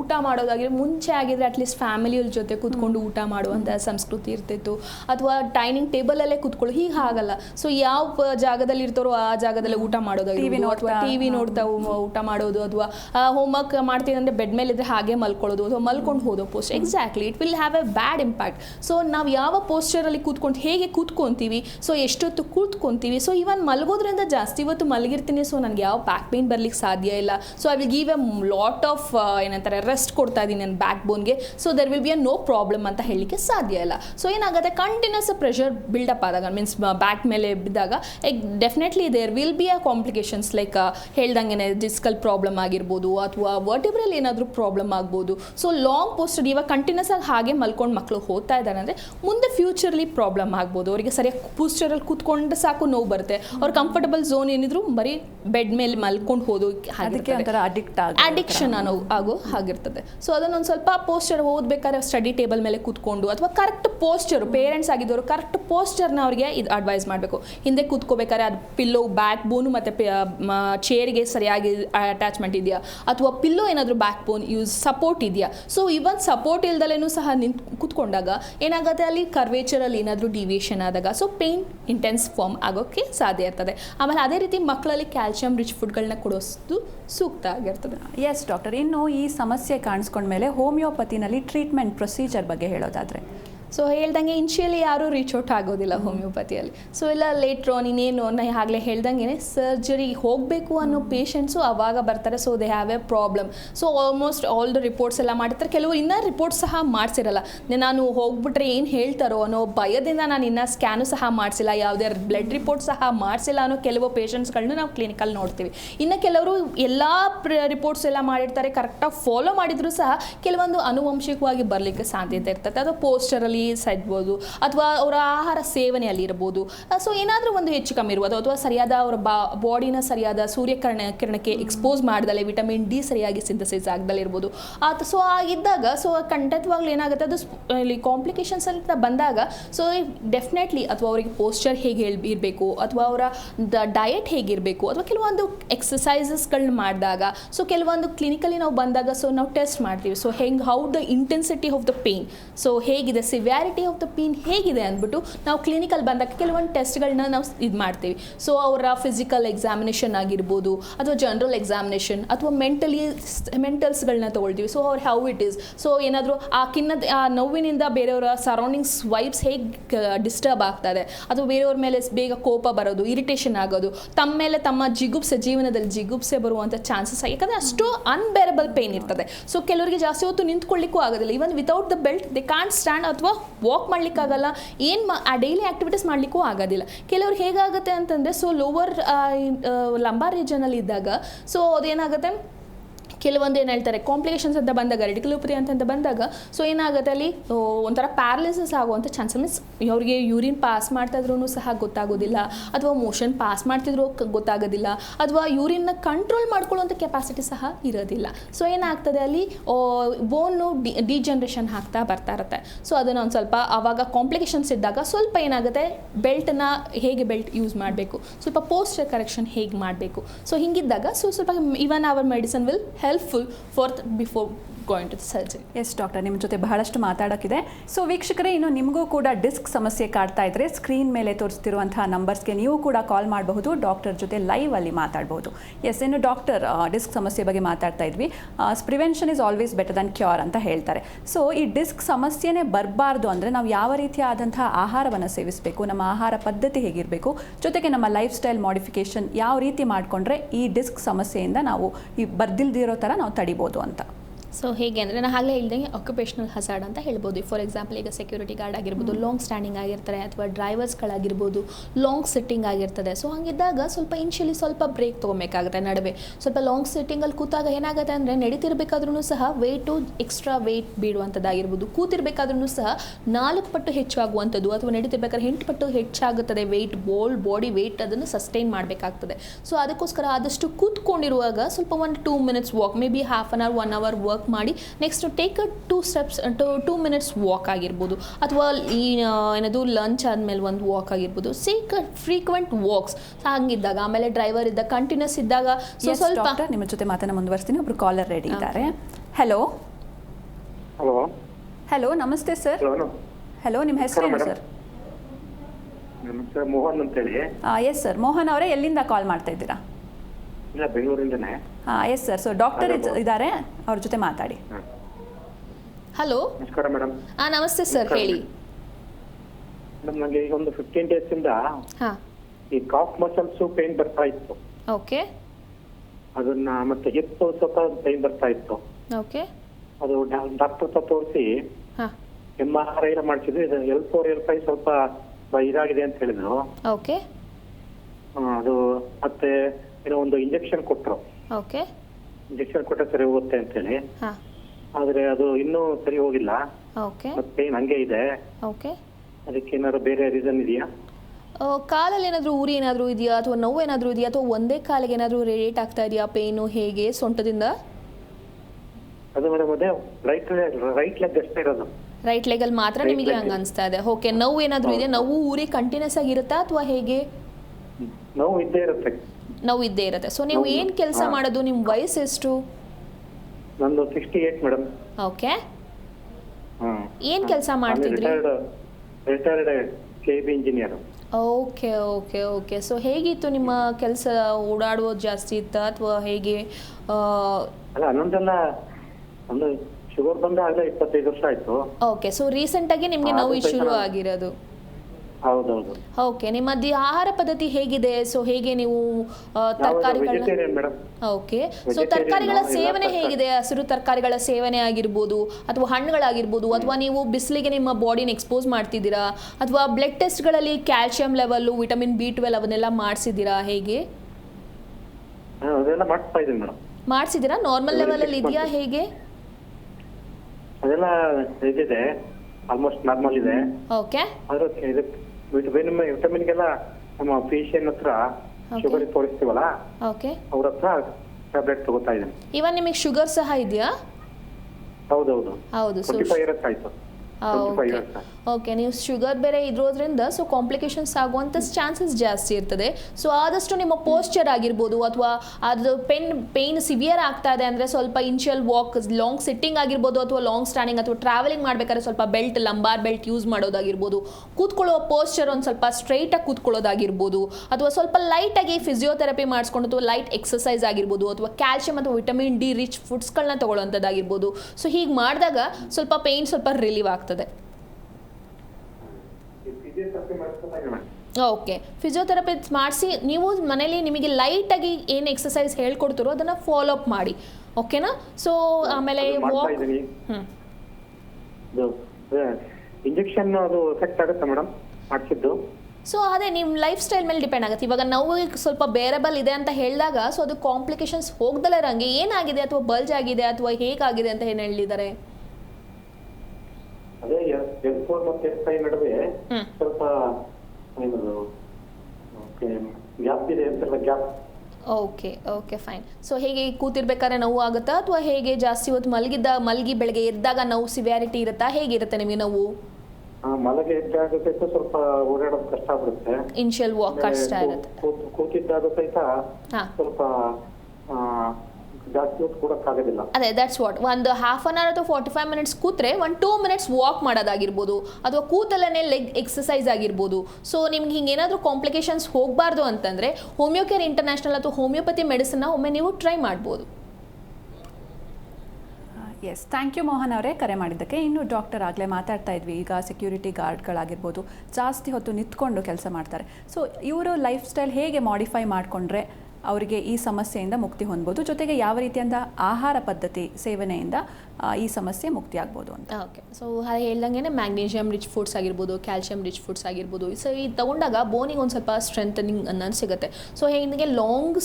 ಊಟ ಮಾಡೋದಾಗಿರ್ ಮುಂಚೆ ಆಗಿದ್ರೆ ಅಟ್ಲೀಸ್ಟ್ ಫ್ಯಾಮಿಲಿಯವ್ರ ಜೊತೆ ಕೂತ್ಕೊಂಡು ಊಟ ಮಾಡುವಂಥ ಸಂಸ್ಕೃತಿ ಇರ್ತಿತ್ತು. ಅಥವಾ ಡೈನಿಂಗ್ ಟೇಬಲಲ್ಲೇ ಕೂತ್ಕೊಳ್ಳೋ ಹೀಗೆ ಆಗಲ್ಲ. ಸೊ ಯಾವ ಪ- ಜಾಗದಲ್ಲಿ ಇರ್ತಾರೋ ಆ ಜಾಗದಲ್ಲಿ ಊಟ ಮಾಡೋದು ಟಿವಿ ನೋಡ್ತಾ, ಊಟ ಮಾಡೋದು ಅಥವಾ ಹೋಮ್ ವರ್ಕ್ ಮಾಡ್ತೀನಿ ಅಂದ್ರೆ ಬೆಡ್ ಮೇಲೆ ಇದ್ರೆ ಹಾಗೆ ಮಲ್ಕೊಳ್ಳೋದು ಅಥವಾ ಮಲ್ಕೊಂಡು ಹೋದೋ post exactly it will have a bad impact so ನಾವು ಯಾವ ಪೋಸ್ಚರಲ್ಲಿ ಕೂತ್ಕೊಂಡು ಹೇಗೆ ಕೂತ್ಕೊಂತೀವಿ? ಸೊ ಎಷ್ಟೊತ್ತು ಕೂತ್ಕೊಂತೀವಿ? ಸೊ ಇವನ್ ಮಲಗೋದ್ರಿಂದ ಜಾಸ್ತಿ ಇವತ್ತು ಮಲಗಿರ್ತೀನಿ. ಸೊ ನನಗೆ ಯಾವ ಬ್ಯಾಕ್ ಪೇನ್ ಬರ್ಲಿಕ್ಕೆ ಸಾಧ್ಯ ಇಲ್ಲ. So I will give a lot of ಏನಂತಾರೆ ರೆಸ್ಟ್ ಕೊಡ್ತಾ ಇದ್ದೀನಿ ನನ್ನ back ಬೋನ್ಗೆ so there will be a no problem ಅಂತ ಹೇಳಲಿಕ್ಕೆ ಸಾಧ್ಯ ಇಲ್ಲ. ಸೊ ಏನಾಗುತ್ತೆ? ಕಂಟಿನ್ಯೂಸ್ ಪ್ರೆಷರ್ ಬಿಲ್ಡಪ್ ಆದಾಗ ಮೀನ್ಸ್ ಬ್ಯಾಕ್ ಮೇಲೆ ಬಿದ್ದಾಗ definitely there will be a complications like ಹೇಳ್ದಂಗೆ ಡಿಸ್ಕಲ್ ಪ್ರಾಬ್ಲಮ್ ಆಗಿರ್ಬೋದು ಅಥವಾ ವರ್ಟಿಬ್ರಲ್ ಏನಾದರೂ ಪ್ರಾಬ್ಲಮ್ ಆಗ್ಬೋದು. ಸೊ ಲಾಂಗ್ ಪೋಸ್ಟರ್ ಇವಾಗ ಕಂಟಿನ್ಯೂಸ್ ಆಗಿ ಹಾಗೆ ಮಲ್ಕೊಂಡು ಮಕ್ಕಳು ಹೋಗ್ತಾ ಇದ್ದಾರೆ ಅಂದರೆ ಮುಂದೆ ಫ್ಯೂಚರ್ಲಿ ಪ್ರಾಬ್ಲಮ್ ಆಗ್ಬೋದು. ಅವರಿಗೆ ಸರಿಯಾಗಿ ಪೋಸ್ಟರಲ್ಲಿ ಕೂತ್ಕೊಂಡ್ರೆ ಸಾಕು ನೋವು ಬರುತ್ತೆ. ಅವ್ರ ಕಂಫರ್ಟಬಲ್ ಝೋನ್ ಏನಿದ್ರು ಬರೀ ಬೆಡ್ ಮೇಲೆ ಮಲ್ಕೊಂಡು ಹೋದು ಅದಕ್ಕೆ ಒಂಥರ ಅಡಿಕ್ಟ್ ಆಗಿ ಅಡಿಕ್ಷನ್ ಅನ್ನೋ ಆಗೋ ಹಾಗಿರ್ತದೆ. ಸೊ ಅದನ್ನೊಂದು ಸ್ವಲ್ಪ ಪೋಸ್ಟರ್ ಓದಬೇಕಾದ್ರೆ ಸ್ಟಡಿ ಟೇಬಲ್ ಮೇಲೆ ಕೂತ್ಕೊಂಡು ಅಥವಾ ಕರೆಕ್ಟ್ ಪೋಸ್ಚರ್ ಪೇರೆಂಟ್ಸ್ ಆಗಿದ್ದವರು ಕರೆಕ್ಟ್ ಪೋಸ್ಚರ್ನ ಅವರಿಗೆ ಇದು ಅಡ್ವೈಸ್ ಮಾಡಬೇಕು. ಹಿಂದೆ ಕೂತ್ಕೋಬೇಕಾದ್ರೆ ಅದು ಪಿಲ್ಲೋ ಬ್ಯಾಕ್ ಬೋನು ಮತ್ತು ಚೇರ್ಗೆ ಸರಿಯಾಗಿ ಅಟ್ಯಾಚ್ಮೆಂಟ್ ಇದೆಯಾ? ಅಥವಾ ಪಿಲ್ಲೋ ಏನಾದರೂ ಬ್ಯಾಕ್ ಬೋನ್ ಯೂಸ್ ಸಪೋರ್ಟ್ ಇದೆಯಾ? ಸೊ ಇವನ್ ಸಪೋರ್ಟ್ ಇಲ್ದಲೇನೂ ಸಹ ನಿಂತು ಕೂತ್ಕೊಂಡಾಗ ಏನಾಗುತ್ತೆ ಅಲ್ಲಿ? ಕರ್ವೇಚರಲ್ಲಿ ಏನಾದರೂ ಡಿವಿಯೇಷನ್ ಆದಾಗ. ಸೊ ಪೇನ್ ಇಂಟೆನ್ಸ್ ಫಾರ್ಮ್ ಆಗೋಕ್ಕೆ ಸಾಧ್ಯ ಇರ್ತದೆ. ಆಮೇಲೆ ಅದೇ ರೀತಿ ಮಕ್ಕಳಲ್ಲಿ ಕ್ಯಾಲ್ಸಿಯಂ ರಿಚ್ ಫುಡ್ಗಳನ್ನ ಕೊಡೋದು ಸೂಕ್ತ ಆಗಿರ್ತದೆ. ಎಸ್ ಡಾಕ್ಟರ್ ಇನ್ನು ಈ ಸಮಸ್ಯೆ ಕಾಣಿಸ್ಕೊಂಡ್ಮೇಲೆ ಹೋಮಿಯೋಪತಿನಲ್ಲಿ ಟ್ರೀಟ್ಮೆಂಟ್ ಪ್ರೊಸೀಜರ್ ಬಗ್ಗೆ ಹೇಳೋದಾದ್ರೆ ಸೊ ಹೇಳ್ದಂಗೆ ಇನ್ಷಿಯಲಿ ಯಾರೂ ರೀಚ್ ಔಟ್ ಆಗೋದಿಲ್ಲ ಹೋಮಿಯೋಪತಿಯಲ್ಲಿ ಸೊ ಎಲ್ಲ ಲೇಟ್ರೋ ನೀನೇನು ನಾನು ಆಗಲೇ ಹೇಳ್ದಂಗೆ ಸರ್ಜರಿ ಹೋಗಬೇಕು ಅನ್ನೋ ಪೇಷಂಟ್ಸು ಅವಾಗ ಬರ್ತಾರೆ. So they have a problem so almost all the reports ಎಲ್ಲ ಮಾಡಿರ್ತಾರೆ ಕೆಲವು ಇನ್ನೂ ರಿಪೋರ್ಟ್ಸ್ ಸಹ ಮಾಡಿಸಿರಲ್ಲ. ನಾನು ಹೋಗ್ಬಿಟ್ರೆ ಏನು ಹೇಳ್ತಾರೋ ಅನ್ನೋ ಭಯದಿಂದ ನಾನು ಇನ್ನೂ ಸ್ಕ್ಯಾನು ಸಹ ಮಾಡಿಸಿಲ್ಲ. ಯಾವುದೇ ಬ್ಲಡ್ ರಿಪೋರ್ಟ್ ಸಹ ಮಾಡಿಸಿಲ್ಲ ಅನ್ನೋ ಕೆಲವು ಪೇಷಂಟ್ಸ್ಗಳನ್ನ ನಾವು ಕ್ಲಿನಿಕಲ್ಲಿ ನೋಡ್ತೀವಿ. ಇನ್ನು ಕೆಲವರು ಎಲ್ಲ ರಿಪೋರ್ಟ್ಸ್ ಎಲ್ಲ ಮಾಡಿರ್ತಾರೆ. ಕರೆಕ್ಟಾಗಿ ಫಾಲೋ ಮಾಡಿದರೂ ಸಹ ಕೆಲವೊಂದು ಅನುವಂಶಿಕವಾಗಿ ಬರಲಿಕ್ಕೆ ಸಾಧ್ಯತೆ ಇರ್ತದೆ. ಅದು ಪೋಸ್ಟರಲ್ಲಿ ಸಡ್ಬೋದು ಅಥವಾ ಅವರ ಆಹಾರ ಸೇವನೆಯಲ್ಲಿ ಇರಬಹುದು. ಸೊ ಏನಾದರೂ ಒಂದು ಹೆಚ್ಚು ಕಮ್ಮಿ ಇರ್ಬೋದು ಅಥವಾ ಸರಿಯಾದ ಅವರ ಬಾ ಬಾಡಿನ ಸರಿಯಾದ ಸೂರ್ಯಕರಣ, ಕಿರಣಕ್ಕೆ ಎಕ್ಸ್ಪೋಸ್ ಮಾಡ್ದಲೆ ವಿಟಮಿನ್ ಡಿ ಸರಿಯಾಗಿ ಸಿಂಥಸೈಸ್ ಆಗ್ದಲೇ ಇರ್ಬೋದು. ಆತ ಸೊ ಆಗಿದ್ದಾಗ ಸೊ ಖಂಡಿತವಾಗ್ಲೂ ಏನಾಗುತ್ತೆ, ಅದು ಇಲ್ಲಿ ಕಾಂಪ್ಲಿಕೇಶನ್ಸ್ ಅಂತ ಬಂದಾಗ ಸೊ ಡೆಫಿನೆಟ್ಲಿ ಅಥವಾ ಅವರಿಗೆ ಪೋಸ್ಚರ್ ಹೇಗೆ ಇರಬೇಕು, ಅಥವಾ ಅವರ ಡಯಟ್ ಹೇಗಿರಬೇಕು ಅಥವಾ ಕೆಲವೊಂದು ಎಕ್ಸಸೈಸಸ್ಗಳನ್ನ ಮಾಡಿದಾಗ ಸೊ ಕೆಲವೊಂದು ಕ್ಲಿನಿಕಲಿ ನಾವು ಬಂದಾಗ ಸೊ ನಾವು ಟೆಸ್ಟ್ ಮಾಡ್ತೀವಿ. ಸೊ ಹೆಂಗೆ how the intensity of the pain so ಹೇಗಿದೆ ಸಿವ್ಯಾರಿಟಿ ಆಫ್ ದ ಪೇನ್ ಹೇಗಿದೆ ಅಂದ್ಬಿಟ್ಟು ನಾವು ಕ್ಲಿನಿಕಲ್ಲಿ ಬಂದಾಗ ಕೆಲವೊಂದು ಟೆಸ್ಟ್ಗಳನ್ನ ನಾವು ಇದು ಮಾಡ್ತೀವಿ. ಸೊ ಅವರ ಫಿಸಿಕಲ್ ಎಕ್ಸಾಮಿನೇಷನ್ ಆಗಿರ್ಬೋದು ಅಥವಾ ಜನರಲ್ ಎಕ್ಸಾಮಿನೇಷನ್ ಅಥವಾ ಮೆಂಟಲಿ ಮೆಂಟಲ್ಸ್ಗಳನ್ನ ತೊಗೊಳ್ತೀವಿ. ಸೊ ಅವ್ರು ಹೌ ಇಟ್ ಈಸ್ ಸೊ ಏನಾದರೂ ಆ ಕಿನ್ನದ, ಆ ನೋವಿನಿಂದ ಬೇರೆಯವರ ಸರೌಂಡಿಂಗ್ಸ್ ವೈಬ್ಸ್ ಹೇಗೆ ಡಿಸ್ಟರ್ಬ್ ಆಗ್ತದೆ. ಅಥವಾ ಬೇರೆಯವ್ರ ಮೇಲೆ ಬೇಗ ಕೋಪ ಬರೋದು ಇರಿಟೇಷನ್ ಆಗೋದು, ತಮ್ಮ ಮೇಲೆ ತಮ್ಮ ಜಿಗುಪ್ಸೆ, ಜೀವನದಲ್ಲಿ ಜಿಗುಪ್ಸೆ ಬರುವಂಥ ಚಾನ್ಸಸ್ ಯಾಕಂದರೆ ಅಷ್ಟು ಅನ್ಬೇರಬಲ್ ಪೇನ್ ಇರ್ತದೆ. ಸೊ ಕೆಲವರಿಗೆ ಜಾಸ್ತಿ ಹೊತ್ತು ನಿಂತ್ಕೊಳ್ಳಿಕ್ಕೂ ಆಗೋದಿಲ್ಲ. Even without the belt they can't stand ಅಥವಾ ವಾಕ್ ಮಾಡಲಿಕ್ಕಾಗಲ್ಲ, ಏನು ಮಾ ಆ ಡೈಲಿ ಆ್ಯಕ್ಟಿವಿಟೀಸ್ ಮಾಡಲಿಕ್ಕೂ ಆಗೋದಿಲ್ಲ. ಕೆಲವ್ರು ಹೇಗಾಗುತ್ತೆ ಅಂತಂದರೆ ಸೊ ಲೋವರ್ ಲಂಬಾರ್ ರೀಜನಲ್ಲಿ ಇದ್ದಾಗ ಸೊ ಅದೇನಾಗುತ್ತೆ? ಕೆಲವೊಂದು ಏನು ಹೇಳ್ತಾರೆ ಕಾಂಪ್ಲಿಕೇಶನ್ಸ್ ಅಂತ ಬಂದಾಗ ರೆಡಿಕ್ಯುಲೋಪತಿ ಅಂತ ಬಂದಾಗ ಸೊ ಏನಾಗುತ್ತೆ ಅಲ್ಲಿ? ಒಂಥರ ಪ್ಯಾರಲಿಸಸ್ ಆಗುವಂಥ ಚಾನ್ಸಸ್ ಮೀನ್ಸ್ ಅವರಿಗೆ ಯೂರಿನ್ ಪಾಸ್ ಮಾಡ್ತಾಯಿದ್ರು ಸಹ ಗೊತ್ತಾಗೋದಿಲ್ಲ, ಅಥವಾ ಮೋಷನ್ ಪಾಸ್ ಮಾಡ್ತಿದ್ರು ಗೊತ್ತಾಗೋದಿಲ್ಲ, ಅಥವಾ ಯೂರಿನ್ನ ಕಂಟ್ರೋಲ್ ಮಾಡ್ಕೊಳ್ಳೋಂಥ ಕೆಪಾಸಿಟಿ ಸಹ ಇರೋದಿಲ್ಲ. ಸೊ ಏನಾಗ್ತದೆ ಅಲ್ಲಿ? ಬೋನು ಡಿ ಡಿಜನ್ರೇಷನ್ ಆಗ್ತಾ ಬರ್ತಾ ಇರುತ್ತೆ. ಸೊ ಅದನ್ನು ಒಂದು ಸ್ವಲ್ಪ ಆವಾಗ ಕಾಂಪ್ಲಿಕೇಶನ್ಸ್ ಇದ್ದಾಗ ಸ್ವಲ್ಪ ಏನಾಗುತ್ತೆ? ಬೆಲ್ಟನ್ನ ಹೇಗೆ ಬೆಲ್ಟ್ ಯೂಸ್ ಮಾಡಬೇಕು? ಸ್ವಲ್ಪ ಪೋಸ್ಟರ್ ಕರೆಕ್ಷನ್ ಹೇಗೆ ಮಾಡಬೇಕು? ಸೊ ಹಿಂಗಿದ್ದಾಗ ಸೊ ಸ್ವಲ್ಪ even our medicine will helpful for before going to surgery yes doctor ನಿಮ್ಮ ಜೊತೆ ಬಹಳಷ್ಟು ಮಾತಾಡೋಕ್ಕಿದೆ. ಸೊ ವೀಕ್ಷಕರೇ, ಇನ್ನು ನಿಮಗೂ ಕೂಡ ಡಿಸ್ಕ್ ಸಮಸ್ಯೆ ಕಾಡ್ತಾ ಇದ್ರೆ ಸ್ಕ್ರೀನ್ ಮೇಲೆ ತೋರಿಸ್ತಿರುವಂತಹ ನಂಬರ್ಸ್ಗೆ ನೀವು ಕೂಡ ಕಾಲ್ ಮಾಡಬಹುದು ಡಾಕ್ಟರ್ ಜೊತೆ ಲೈವ್ ಅಲ್ಲಿ ಮಾತಾಡಬಹುದು. ಎಸ್ ಇನ್ನು ಡಾಕ್ಟರ್ ಡಿಸ್ಕ್ ಸಮಸ್ಯೆ ಬಗ್ಗೆ ಮಾತಾಡ್ತಾ ಇದ್ವಿ. Prevention is always better than cure ಅಂತ ಹೇಳ್ತಾರೆ. ಸೊ ಈ ಡಿಸ್ಕ್ ಸಮಸ್ಯೆನೇ ಬರಬಾರ್ದು ಅಂದರೆ ನಾವು ಯಾವ ರೀತಿಯಾದಂತಹ ಆಹಾರವನ್ನು ಸೇವಿಸಬೇಕು, ನಮ್ಮ ಆಹಾರ ಪದ್ಧತಿ ಹೇಗಿರಬೇಕು, ಜೊತೆಗೆ ನಮ್ಮ ಲೈಫ್ ಸ್ಟೈಲ್ ಮಾಡಿಫಿಕೇಶನ್ ಯಾವ ರೀತಿ ಮಾಡಿಕೊಂಡ್ರೆ ಈ ಡಿಸ್ಕ್ ಸಮಸ್ಯೆಯಿಂದ ನಾವು ಈ ಬರ್ದಿಲ್ದಿರೋ ಥರ ನಾವು ತಡಿಬೋದು ಅಂತ. ಸೊ ಹೇಗೆ ಅಂದರೆ ನಾನು ಆಗಲೇ ಹೇಳ್ದಂಗೆ ಆಕ್ಯುಪೇಷನಲ್ ಹಸಾರ್ಡ್ ಅಂತ ಹೇಳ್ಬೋದು. ಫಾರ್ ಎಕ್ಸಾಂಪಲ್ ಈಗ ಸೆಕ್ಯೂರಿಟಿ ಗಾರ್ಡ್ ಆಗಿರ್ಬೋದು ಲಾಂಗ್ ಸ್ಟ್ಯಾಂಡಿಂಗ್ ಆಗಿರ್ತಾರೆ ಅಥವಾ ಡ್ರೈವರ್ಸ್ಗಳಾಗಿರ್ಬೋದು ಲಾಂಗ್ ಸಿಟ್ಟಿಂಗ್ ಆಗಿರ್ತದೆ. ಸೊ ಹಂಗಿದ್ದಾಗ ಸ್ವಲ್ಪ ಇನ್ಷಿಯಲಿ ಸ್ವಲ್ಪ ಬ್ರೇಕ್ ತೊಗೊಬೇಕಾಗುತ್ತೆ ನಡುವೆ. ಸ್ವಲ್ಪ ಲಾಂಗ್ ಸಿಟ್ಟಿಂಗಲ್ಲಿ ಕೂತಾಗ ಏನಾಗುತ್ತೆ ಅಂದರೆ ನಡೀತಿರ್ಬೇಕಾದ್ರೂ ಸಹ ವೆಯ್ಟು ಎಕ್ಸ್ಟ್ರಾ ವೆಯ್ಟ್ ಬೀಳುವಂಥದ್ದಾಗಿರ್ಬೋದು. ಕೂತಿರ್ಬೇಕಾದ್ರೂ ಸಹ ನಾಲ್ಕು ಪಟ್ಟು ಹೆಚ್ಚಾಗುವಂಥದ್ದು ಅಥವಾ ನಡೀತಿರ್ಬೇಕಾದ್ರೆ ಎಂಟು ಪಟ್ಟು ಹೆಚ್ಚಾಗುತ್ತದೆ ವೆಯ್ಟ್ ಬೋಲ್ ಬಾಡಿ ವೆಯ್ಟ್ ಅದನ್ನು ಸಸ್ಟೈನ್ ಮಾಡಬೇಕಾಗ್ತದೆ. ಸೊ ಅದಕ್ಕೋಸ್ಕರ ಆದಷ್ಟು ಕೂತ್ಕೊಂಡಿರುವಾಗ ಸ್ವಲ್ಪ ಒಂದು two minutes walk maybe half an hour one hour work ಮಾಡಿ next take a two steps to two minutes walk ಆಗಿರ್ಬೋದು. ಅಥವಾ ಈ ಏನದು ಲಂಚ್ ಆದಮೇಲೆ ಒಂದು ವಾಕ್ ಆಗಿರ್ಬೋದು. ಸೇಕ್ ಫ್ರೀಕ್ವೆಂಟ್ ವಾಕ್ಸ್ ಹಂಗಿದ್ದಾಗ ಆಮೇಲೆ ಡ್ರೈವರ್ ಇದ್ದಾಗ ಕಂಟಿನ್ಯೂಸ್ ಇದ್ದಾಗ ಸೊ ಸ್ವಲ್ಪ ನಿಮ್ಮ ಜೊತೆ ಮಾತನ್ನ ಮುಂದುವರಿಸ್ತೀನಿ. ಒಬ್ರು ಕಾಲರ್ ರೆಡಿ ಇದ್ದಾರೆ. ಹಲೋ ಹಲೋ ಹಲೋ ನಮಸ್ತೆ ಸರ್ ಹಲೋ ನಿಮ್ಮ ಹೆಸರೇನು ಮೇಡಮ್. ಸರ್ ಮೋಹನ್ ಅಂತ ಹೇಳಿ ಎಸ್ ಸರ್ ಮೋಹನ್ ಅವರೇ ಎಲ್ಲಿಂದ ಕಾಲ್ ಮಾಡ್ತಾ ಇದ್ದೀರಾ? ಇಲ್ಲ ಬೆಂಗಳೂರಿಂದನೇ. ಹಾಂ ಎಸ್ ಸರ್ ಸೊ ಡಾಕ್ಟರ್ ಇದ್ದಾರೆ. ಅವ್ರ ಜೊತೆ ಮಾತಾಡಿ. ಹಲೋ ನಮಸ್ಕಾರ ಮೇಡಮ್ ಹಾಂ ನಮಸ್ತೆ ಸರ್ ಹೇಳಿ. ಮೇಡಮ್ ನನಗೆ ಈಗ ಒಂದು ಫಿಫ್ಟೀನ್ ಡೇಸ್ ಇಂದ ಹಾಂ. ಈ ಕಾಫ್ ಮಸಲ್ಸ್ ಪೇನ್ ಬರ್ತಾ ಇತ್ತು. ಓಕೆ ಅದನ್ನ ಮತ್ತೆ ಹಿಪ್ ಸ್ವಲ್ಪ ಪೇನ್ ಬರ್ತಾ ಇತ್ತು. ಓಕೆ ಅದು ಡಾಕ್ಟರ್ ಹತ್ರ ತೋರಿಸಿ ಎಂ ಆರ್ ಐ ಮಾಡಿಸಿದ್ರು ಇದು ಎಲ್ ಫೋರ್ ಎಲ್ ಫೈವ್ ಸ್ವಲ್ಪ ಇದಾಗಿದೆ ಅಂತ ಹೇಳಿದ್ರು. ಓಕೆ ಅದು ಮತ್ತೆ ಏನೋ ಒಂದು ಇಂಜೆಕ್ಷನ್ ಕೊಟ್ರು. ಓಕೆ ಇಂಜೆಕ್ಷನ್ ಕೊಟ್ಟರೆ ಸರಿ ಹೋಗುತ್ತೆ ಅಂತ ಹೇಳಿ ಹಾಂ. ಆದ್ರೆ ಅದು ಇನ್ನೂ ಸರಿ ಹೋಗಿಲ್ಲ. ಓಕೆ ಮತ್ತೆ ಪೇನ್ ಹಂಗೆ ಇದೆ? ಓಕೆ ಅದಕ್ಕೆ ಏನಾದ್ರು ಬೇರೆ ರೀಸನ್ ಇದೆಯಾ? ಆ, ಕಾಲಲ್ಲಿ ಏನಾದರೂ ಊರಿ ಏನಾದರೂ ಇದೆಯಾ? ಅಥವಾ ನೋವು ಏನಾದರೂ ಇದೆಯಾ? ಅಥವಾ ಒಂದೇ ಕಾಲಿಗೆ ಏನಾದರೂ ರೇಟ್ ಆಗ್ತಾ ಇದೆಯಾ? ಪೇನು ಹೇಗೆ ಸೊಂಟದಿಂದ? ಅದು ಮೇಡಮ್ ಅದೇ ರೈಟ್ ರೈಟ್ ಲೆಗ್ ಅಷ್ಟೇ ಇರೋದು. ರೈಟ್ ಲೆಗಲ್ಲಿ ಮಾತ್ರ Right ನಿಮಗೆ leg. ಅನ್ಸ್ತಾ ಅನಿಸ್ತಾ ಇದೆ. ಓಕೆ ನೋವು ಏನಾದರೂ ಇದೆ? ನೋವು ಊರಿ ಕಂಟಿನ್ಯೂಸ್ ಆಗಿರುತ್ತಾ ಅಥವಾ ಹೇಗೆ? ನೋವು ಇದ್ದೇ ಇರುತ್ತೆ. ನೋವು ಇದ್ದೇ ಇರುತ್ತೆ. ಸೊ ನೀವು. ಏನು ಕೆಲಸ. ಮಾಡೋದು? ನಿಮ್ಮ ವಯಸ್ಸು ಎಷ್ಟು? ನಂದು ಸಿಕ್ಸ್ಟಿ ಏಟ್ ಮೇಡಮ್ ಓಕೆ ಏನ್ ಕೆಲಸ ಮಾಡ್ತಿದ್ರಿ? Retired KB K B engineer okay okay okay. So ಹೇಗಿತ್ತು ನಿಮ್ಮ ಕೆಲಸ? ಓಡಾಡುವುದು ಜಾಸ್ತಿ ಇತ್ತಾ? ಅಥವಾ ಹೇಗೆ? ಅಲ್ಲ ನಂದೆಲ್ಲ ಒಂದು ಶುಗರ್ ಬಂದ ಆಗಲೇ ಇಪ್ಪತ್ತೈದು ವರ್ಷ ಆಯ್ತು. ಓಕೆ. ಸೊ ರೀಸೆಂಟಾಗಿ ನಿಮಗೆ ನೋವು ಶುರು ಆಗಿರೋದು. ಹೌದೌದು. ಓಕೆ ನಿಮ್ಮದು ಆಹಾರ ಪದ್ಧತಿ ಹೇಗಿದೆ? ಸೊ ಹೇಗೆ ನೀವು ತರಕಾರಿಗಳನ್ನ ಓಕೆ ಸೊ ತರಕಾರಿಗಳ ಸೇವನೆ ಹೇಗಿದೆ? ಹಸಿರು ತರಕಾರಿಗಳ ಸೇವನೆ ಆಗಿರ್ಬೋದು ಅಥವಾ ಹಣ್ಣುಗಳಾಗಿರ್ಬೋದು ಅಥವಾ ನೀವು ಬಿಸಿಲಿಗೆ ನಿಮ್ಮ ಬಾಡಿನ ಎಕ್ಸ್ಪೋಸ್ ಮಾಡ್ತಿದ್ದೀರಾ? ಅಥವಾ blood ಟೆಸ್ಟ್ಗಳಲ್ಲಿ calcium level vitamin B twelve ಅವನ್ನೆಲ್ಲ ಮಾಡಿಸಿದ್ದೀರಾ? ಹೇಗೆ? ಮಾಡಿಸಿದಿರಾ ಮಾಡಿಸಿದ್ದೀರಾ? ನಾರ್ಮಲ್ ಲೆವೆಲ್ ಅಲ್ಲಿ ಇದೆಯಾ? ಹೇಗೆ? ಅದೆಲ್ಲ ಹೇಗಿದೆ ಆಲ್ಮೋಸ್ಟ್ ನಾರ್ಮಲ್ ಇದೆ. ಓಕೆ ಅದಕ್ಕೆ ಇದಕ್ಕೆ ವಿಟಮಿನ್ ಗೆಲ್ಲ ನಮ್ಮ ಫಿಶಿಯನ್ ಹತ್ರ ಶುಗರ್ ತೋರಿಸ್ತೀವಲ್ಲ ಓಕೆ ಅವ್ರ ಹತ್ರ ಟ್ಯಾಬ್ಲೆಟ್ ತಗೋತಾ ಇದ್ದೀನಿ. ಇವನ್ ನಿಮಗೆ ಶುಗರ್ ಸಹ ಇದೆಯಾ? ಹೌದೌದು. ಹೌದು ಸೊ ಇಯರ್ಸ್ ಆಯ್ತು. ಓಕೆ ನೀವು ಶುಗರ್ ಬೇರೆ ಇರೋದ್ರಿಂದ ಸೊ ಕಾಂಪ್ಲಿಕೇಶನ್ಸ್ ಆಗುವಂಥ ಚಾನ್ಸಸ್ ಜಾಸ್ತಿ ಇರ್ತದೆ. ಸೊ ಆದಷ್ಟು ನಿಮ್ಮ ಪೋಸ್ಚರ್ ಆಗಿರ್ಬೋದು ಅಥವಾ ಅದು ಪೆನ್ ಪೇನ್ ಸಿವಿಯರ್ ಆಗ್ತಾ ಇದೆ ಅಂದರೆ ಸ್ವಲ್ಪ ಇನ್ಷಿಯಲ್ ವಾಕ್ ಲಾಂಗ್ ಸಿಟ್ಟಿಂಗ್ ಆಗಿರ್ಬೋದು ಅಥವಾ ಲಾಂಗ್ ಸ್ಟ್ಯಾಂಡಿಂಗ್ ಅಥವಾ ಟ್ರಾವೆಲಿಂಗ್ ಮಾಡಬೇಕಾದ್ರೆ ಸ್ವಲ್ಪ ಬೆಲ್ಟ್ ಲಂಬಾರ್ ಬೆಲ್ಟ್ ಯೂಸ್ ಮಾಡೋದಾಗಿರ್ಬೋದು. ಕೂತ್ಕೊಳ್ಳುವ ಪೋಸ್ಚರ್ ಒಂದು ಸ್ವಲ್ಪ ಸ್ಟ್ರೈಟಾಗಿ ಕೂತ್ಕೊಳ್ಳೋದಾಗಿರ್ಬೋದು. ಅಥವಾ ಸ್ವಲ್ಪ ಲೈಟಾಗಿ ಫಿಸಿಯೋಥೆರಪಿ ಮಾಡಿಸ್ಕೊಂಡು ಅಥವಾ ಲೈಟ್ ಎಕ್ಸಸೈಸ್ ಆಗಿರ್ಬೋದು ಅಥವಾ ಕ್ಯಾಲ್ಶಿಯಂ ಅಥವಾ ವಿಟಮಿನ್ ಡಿ ರಿಚ್ ಫುಡ್ಸ್ಗಳನ್ನ ತೊಗೊಳ್ಳೋಂಥದ್ದಾಗಿರ್ಬೋದು ಸೊ ಹೀಗೆ ಮಾಡಿದಾಗ ಸ್ವಲ್ಪ ಪೇಯ್ನ್ ಸ್ವಲ್ಪ ರಿಲೀವ್ ಆಗ್ತದೆ. ಓಕೆ. ಫಿಸಿಯೋಥೆರಪಿಸ್ಟ್ ಮಾಡಿಸಿ ನೀವು ಮನೇಲಿ ನಿಮಗೆ ಲೈಟಾಗಿ ಏನು ಎಕ್ಸಸೈಸ್ ಹೇಳ್ಕೊಡ್ತಿರೋ ಅದನ್ನು ಫಾಲೋ ಅಪ್ ಮಾಡಿ. ಓಕೆನಾ ಸೊ ಆಮೇಲೆ ವಾಕ್ ಇಂಜೆಕ್ಷನ್ ಅದು ಎಫೆಕ್ಟ್ ಆಗುತ್ತೆ ಮೇಡಮ್ ಮಾಡಿಸಿದ್ದು. ಸೊ ಅದೇ ನಿಮ್ಮ ಲೈಫ್ ಸ್ಟೈಲ್ ಮೇಲೆ ಡಿಪೆಂಡ್ ಆಗುತ್ತೆ. ಇವಾಗ ನೋವು ಸ್ವಲ್ಪ ಬೇರೆಬಲ್ ಇದೆ ಅಂತ ಹೇಳಿದಾಗ ಸೊ ಅದು ಕಾಂಪ್ಲಿಕೇಶನ್ಸ್ ಹೋಗ್ದಲೇ ಇರೋಂಗೆ. ಏನಾಗಿದೆ ಅಥವಾ ಬಲ್ಜ್ ಆಗಿದೆ ಅಥವಾ ಹೇಗಾಗಿದೆ ಅಂತ ಏನು ಹೇಳಿದ್ದಾರೆ? ಎಲ್ ಫೋರ್ ಮತ್ತೆ ಎಸ್ ಫೈವ್ ನಡುವೆ. ಸ್ವಲ್ಪ ಏನದು ಗ್ಯಾಪ್ ಇದೆ ಅಂತೆಲ್ಲ gap okay okay fine so ಹೇಗೆ ಕೂತಿರ್ಬೇಕಾದ್ರೆ ನೋವು ಆಗುತ್ತಾ? ಅಥವಾ ಹೇಗೆ ಜಾಸ್ತಿ ಹೊತ್ತು ಮಲಗಿದ್ದ ಮಲಗಿ ಬೆಳಗ್ಗೆ ಎದ್ದಾಗ ನೋವು ಸಿವಿಯಾರಿಟಿ ಇರುತ್ತಾ? ಹೇಗಿರುತ್ತೆ ನಿಮಗೆ ನೋವು? ಮಲಗೆ ಎದ್ದಾಗ ಸಹಿತ ಸ್ವಲ್ಪ ಓಡಾಡೋದು ಕಷ್ಟ ಆಗುತ್ತೆ ಇನ್ಶಿಯಲ್ ವಾಕ್ ಕಷ್ಟ ಇರುತ್ತೆ. ಕೂತಿದ್ದಾಗ ಸಹಿತ ಸ್ವಲ್ಪ ಆ, ಜಾಸ್ತಿ ಹೊತ್ತು ಕೂಡಕ್ಕಾಗೋದಿಲ್ಲ ಅದೇ ದಟ್ಸ್ ವಾಟ್ ಒಂದು ಹಾಫ್ ಅನ್ ಅವರ್ ಅಥವಾ ಫಾರ್ಟಿ ಫೈವ್ ಮಿನಿಟ್ಸ್ ಕೂತ್ರೆ ಒಂದು ಟೂ ಮಿನಿಟ್ಸ್ ವಾಕ್ ಮಾಡೋದಾಗಿರ್ಬೋದು ಅಥವಾ ಕೂತಲ್ಲೇ ಲೆಗ್ ಎಕ್ಸಸೈಸ್ ಆಗಿರ್ಬೋದು. ಸೊ ನಿಮ್ಗೆ ಹಿಂಗೆ ಏನಾದರೂ ಕಾಂಪ್ಲಿಕೇಶನ್ಸ್ ಹೋಗಬಾರ್ದು ಅಂತಂದರೆ ಹೋಮಿಯೋಕೇರ್ ಇಂಟರ್ನ್ಯಾಷನಲ್ ಅಥವಾ ಹೋಮಿಯೋಪತಿ ಮೆಡಿಸಿನ್ನ ಒಮ್ಮೆ ನೀವು ಟ್ರೈ ಮಾಡ್ಬೋದು. ಎಸ್ ಥ್ಯಾಂಕ್ ಯು ಮೋಹನ್ ಅವರೇ ಕರೆ ಮಾಡಿದ್ದಕ್ಕೆ. ಇನ್ನು ಡಾಕ್ಟರ್ ಆಗಲೇ ಮಾತಾಡ್ತಾ ಇದ್ವಿ. ಈಗ ಸೆಕ್ಯೂರಿಟಿ ಗಾರ್ಡ್ಗಳಾಗಿರ್ಬೋದು ಜಾಸ್ತಿ ಹೊತ್ತು ನಿಂತ್ಕೊಂಡು ಕೆಲಸ ಮಾಡ್ತಾರೆ. ಸೊ ಇವರು ಲೈಫ್ ಸ್ಟೈಲ್ ಹೇಗೆ ಮಾಡಿಫೈ ಮಾಡಿಕೊಂಡ್ರೆ ಅವರಿಗೆ ಈ ಸಮಸ್ಯೆಯಿಂದ ಮುಕ್ತಿ ಹೊಂದ್ಬೋದು. ಜೊತೆಗೆ ಯಾವ ರೀತಿಯಿಂದ ಆಹಾರ ಪದ್ಧತಿ ಸೇವನೆಯಿಂದ ಈ ಸಮಸ್ಯೆ ಮುಕ್ತಿ ಆಗ್ಬೋದು ಅಂತ ಓಕೆ ಸೊ ಹಾಗೆ ಹೇಳ್ದಂಗೆ ಮ್ಯಾಗ್ನೀಷಿಯಂ ರಿಚ್ ಫುಡ್ಸ್ ಆಗಿರ್ಬೋದು ಕ್ಯಾಲ್ಶಿಯಂ ರಿಚ್ ಫುಡ್ಸ್ ಆಗಿರ್ಬೋದು. ಸೊ ಈ ತಗೊಂಡಾಗ ಬೋನಿಗೆ ಒಂದು ಸ್ವಲ್ಪ ಸ್ಟ್ರೆಂಥನಿಂಗ್ ಅನ್ನೋದು ಸಿಗುತ್ತೆ. ಸೊ ಹೇಗೆ ಲಾಂಗ್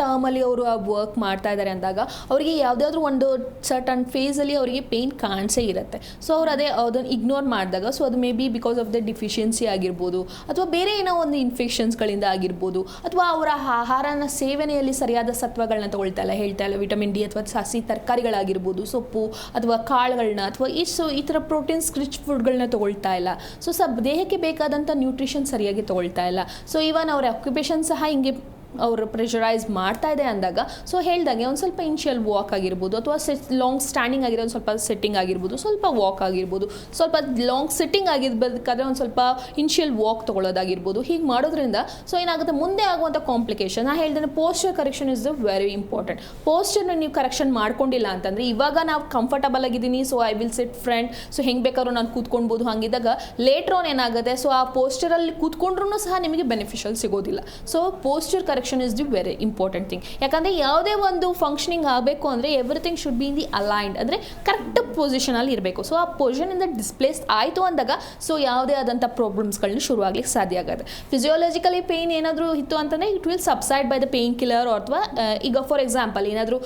ಟರ್ಮಲ್ಲಿ ಅವರು ಆ ವರ್ಕ್ ಮಾಡ್ತಾ ಇದ್ದಾರೆ ಅಂದಾಗ ಅವರಿಗೆ ಯಾವುದಾದ್ರೂ ಒಂದು ಸರ್ಟನ್ ಫೇಸಲ್ಲಿ ಅವರಿಗೆ ಪೇಯ್ನ್ ಕಾಣಿಸೇ ಇರುತ್ತೆ. ಸೊ ಅವ್ರು ಅದೇ ಅದನ್ನು ಇಗ್ನೋರ್ ಮಾಡಿದಾಗ ಸೊ ಅದು maybe because of the deficiency ಆಗಿರ್ಬೋದು ಅಥವಾ ಬೇರೆ ಏನೋ ಒಂದು ಇನ್ಫೆಕ್ಷನ್ಸ್ಗಳಿಂದ ಆಗಿರ್ಬೋದು ಅಥವಾ ಅವರ ಆಹಾರನ ಸೇವನೆಯಲ್ಲಿ ಸರಿಯಾದ ಸತ್ವಗಳನ್ನ ತಗೊಳ್ತಾ ಇಲ್ಲ, ಹೇಳ್ತಾ ಇಲ್ಲ ವಿಟಮಿನ್ ಡಿ ಅಥವಾ ಸಸಿ ತರಕಾರಿಗಳಾಗಿರ್ಬೋದು, ಸೊಪ್ಪು ಅಥವಾ ಕಾಳುಗಳನ್ನ ಅಥವಾ ಈ ಸೊ, ಈ ಥರ ಪ್ರೋಟೀನ್ಸ್ ರಿಚ್ ಫುಡ್ಗಳನ್ನ ತೊಗೊಳ್ತಾ ಇಲ್ಲ. ಸೊ ಸಬ್ ದೇಹಕ್ಕೆ ಬೇಕಾದಂಥ ನ್ಯೂಟ್ರಿಷನ್ ಸರಿಯಾಗಿ ತೊಗೊಳ್ತಾ ಇಲ್ಲ. ಸೊ ಇವನ್ ಅವರ ಆಕ್ಯುಪೇಷನ್ ಸಹ ಹಿಂಗೆ ಅವರು ಪ್ರೆಷರೈಸ್ ಮಾಡ್ತಾ ಇದೆ ಅಂದಾಗ ಸೊ ಹೇಳ್ದಂಗೆ ಒಂದು ಸ್ವಲ್ಪ ಇನ್ಷಿಯಲ್ ವಾಕ್ ಆಗಿರ್ಬೋದು, ಅಥವಾ ಸೆಟ್ ಲಾಂಗ್ ಸ್ಟ್ಯಾಂಡಿಂಗ್ ಆಗಿರೋ ಒಂದು ಸ್ವಲ್ಪ ಸೆಟ್ಟಿಂಗ್ ಆಗಿರ್ಬೋದು, ಸ್ವಲ್ಪ ವಾಕ್ ಆಗಿರ್ಬೋದು, ಸ್ವಲ್ಪ ಲಾಂಗ್ ಸಿಟ್ಟಿಂಗ್ ಆಗಿರ್ಬೇಕಾದ್ರೆ ಒಂದು ಸ್ವಲ್ಪ ಇನ್ಷಿಯಲ್ ವಾಕ್ ತೊಗೊಳ್ಳೋದಾಗಿರ್ಬೋದು, ಹೀಗೆ ಮಾಡೋದ್ರಿಂದ ಸೊ ಏನಾಗುತ್ತೆ, ಮುಂದೆ ಆಗುವಂಥ ಕಾಂಪ್ಲಿಕೇಶನ್ ನಾ ಹೇಳ್ದೆ posture correction is the very important ಪೋಸ್ಚರ್ನ ನೀವು ಕರೆಕ್ಷನ್ ಮಾಡ್ಕೊಂಡಿಲ್ಲ ಅಂತಂದರೆ, ಇವಾಗ ನಾವು ಕಂಫರ್ಟಬಲ್ ಆಗಿದ್ದೀನಿ so I will sit friend so ಹೆಂಗೆ ಬೇಕಾದ್ರೂ ನಾನು ಕೂತ್ಕೊಳ್ಬೋದು ಹಾಗಿದ್ದಾಗ ಲೇಟ್ರ್ ಆನ್ ಏನಾಗುತ್ತೆ ಸೊ ಆ ಪೋಸ್ಚರಲ್ಲಿ ಕೂತ್ಕೊಂಡ್ರೂ ಸಹ ನಿಮಗೆ ಬೆನಿಫಿಷಿಯಲ್ ಸಿಗೋದಿಲ್ಲ. So posture correction is the very important thing ಯಾಕಂದರೆ ಯಾವುದೇ ಒಂದು ಫಂಕ್ಷನಿಂಗ್ ಆಗಬೇಕು ಅಂದರೆ everything should be in the aligned ಅಂದರೆ ಕರೆಕ್ಟ್ ಪೊಸಿಷನಲ್ಲಿ ಇರಬೇಕು. ಸೊ ಆ ಪೊಸಿಷನಿಂದ ಡಿಸ್ಪ್ಲೇಸ್ ಆಯಿತು ಅಂದಾಗ ಸೊ ಯಾವುದೇ ಆದಂಥ ಪ್ರಾಬ್ಲಮ್ಸ್ಗಳನ್ನ ಶುರುವಾಗ್ಲಿಕ್ಕೆ ಸಾಧ್ಯ ಆಗುತ್ತೆ. ಫಿಸಿಯೋಲಜಿಕಲಿ ಪೇಯ್ನ್ ಏನಾದರೂ ಇತ್ತು ಅಂತಂದರೆ it will subside by the pain killer ಅಥವಾ ಈಗ ಫಾರ್ ಎಕ್ಸಾಂಪಲ್ ಏನಾದರೂ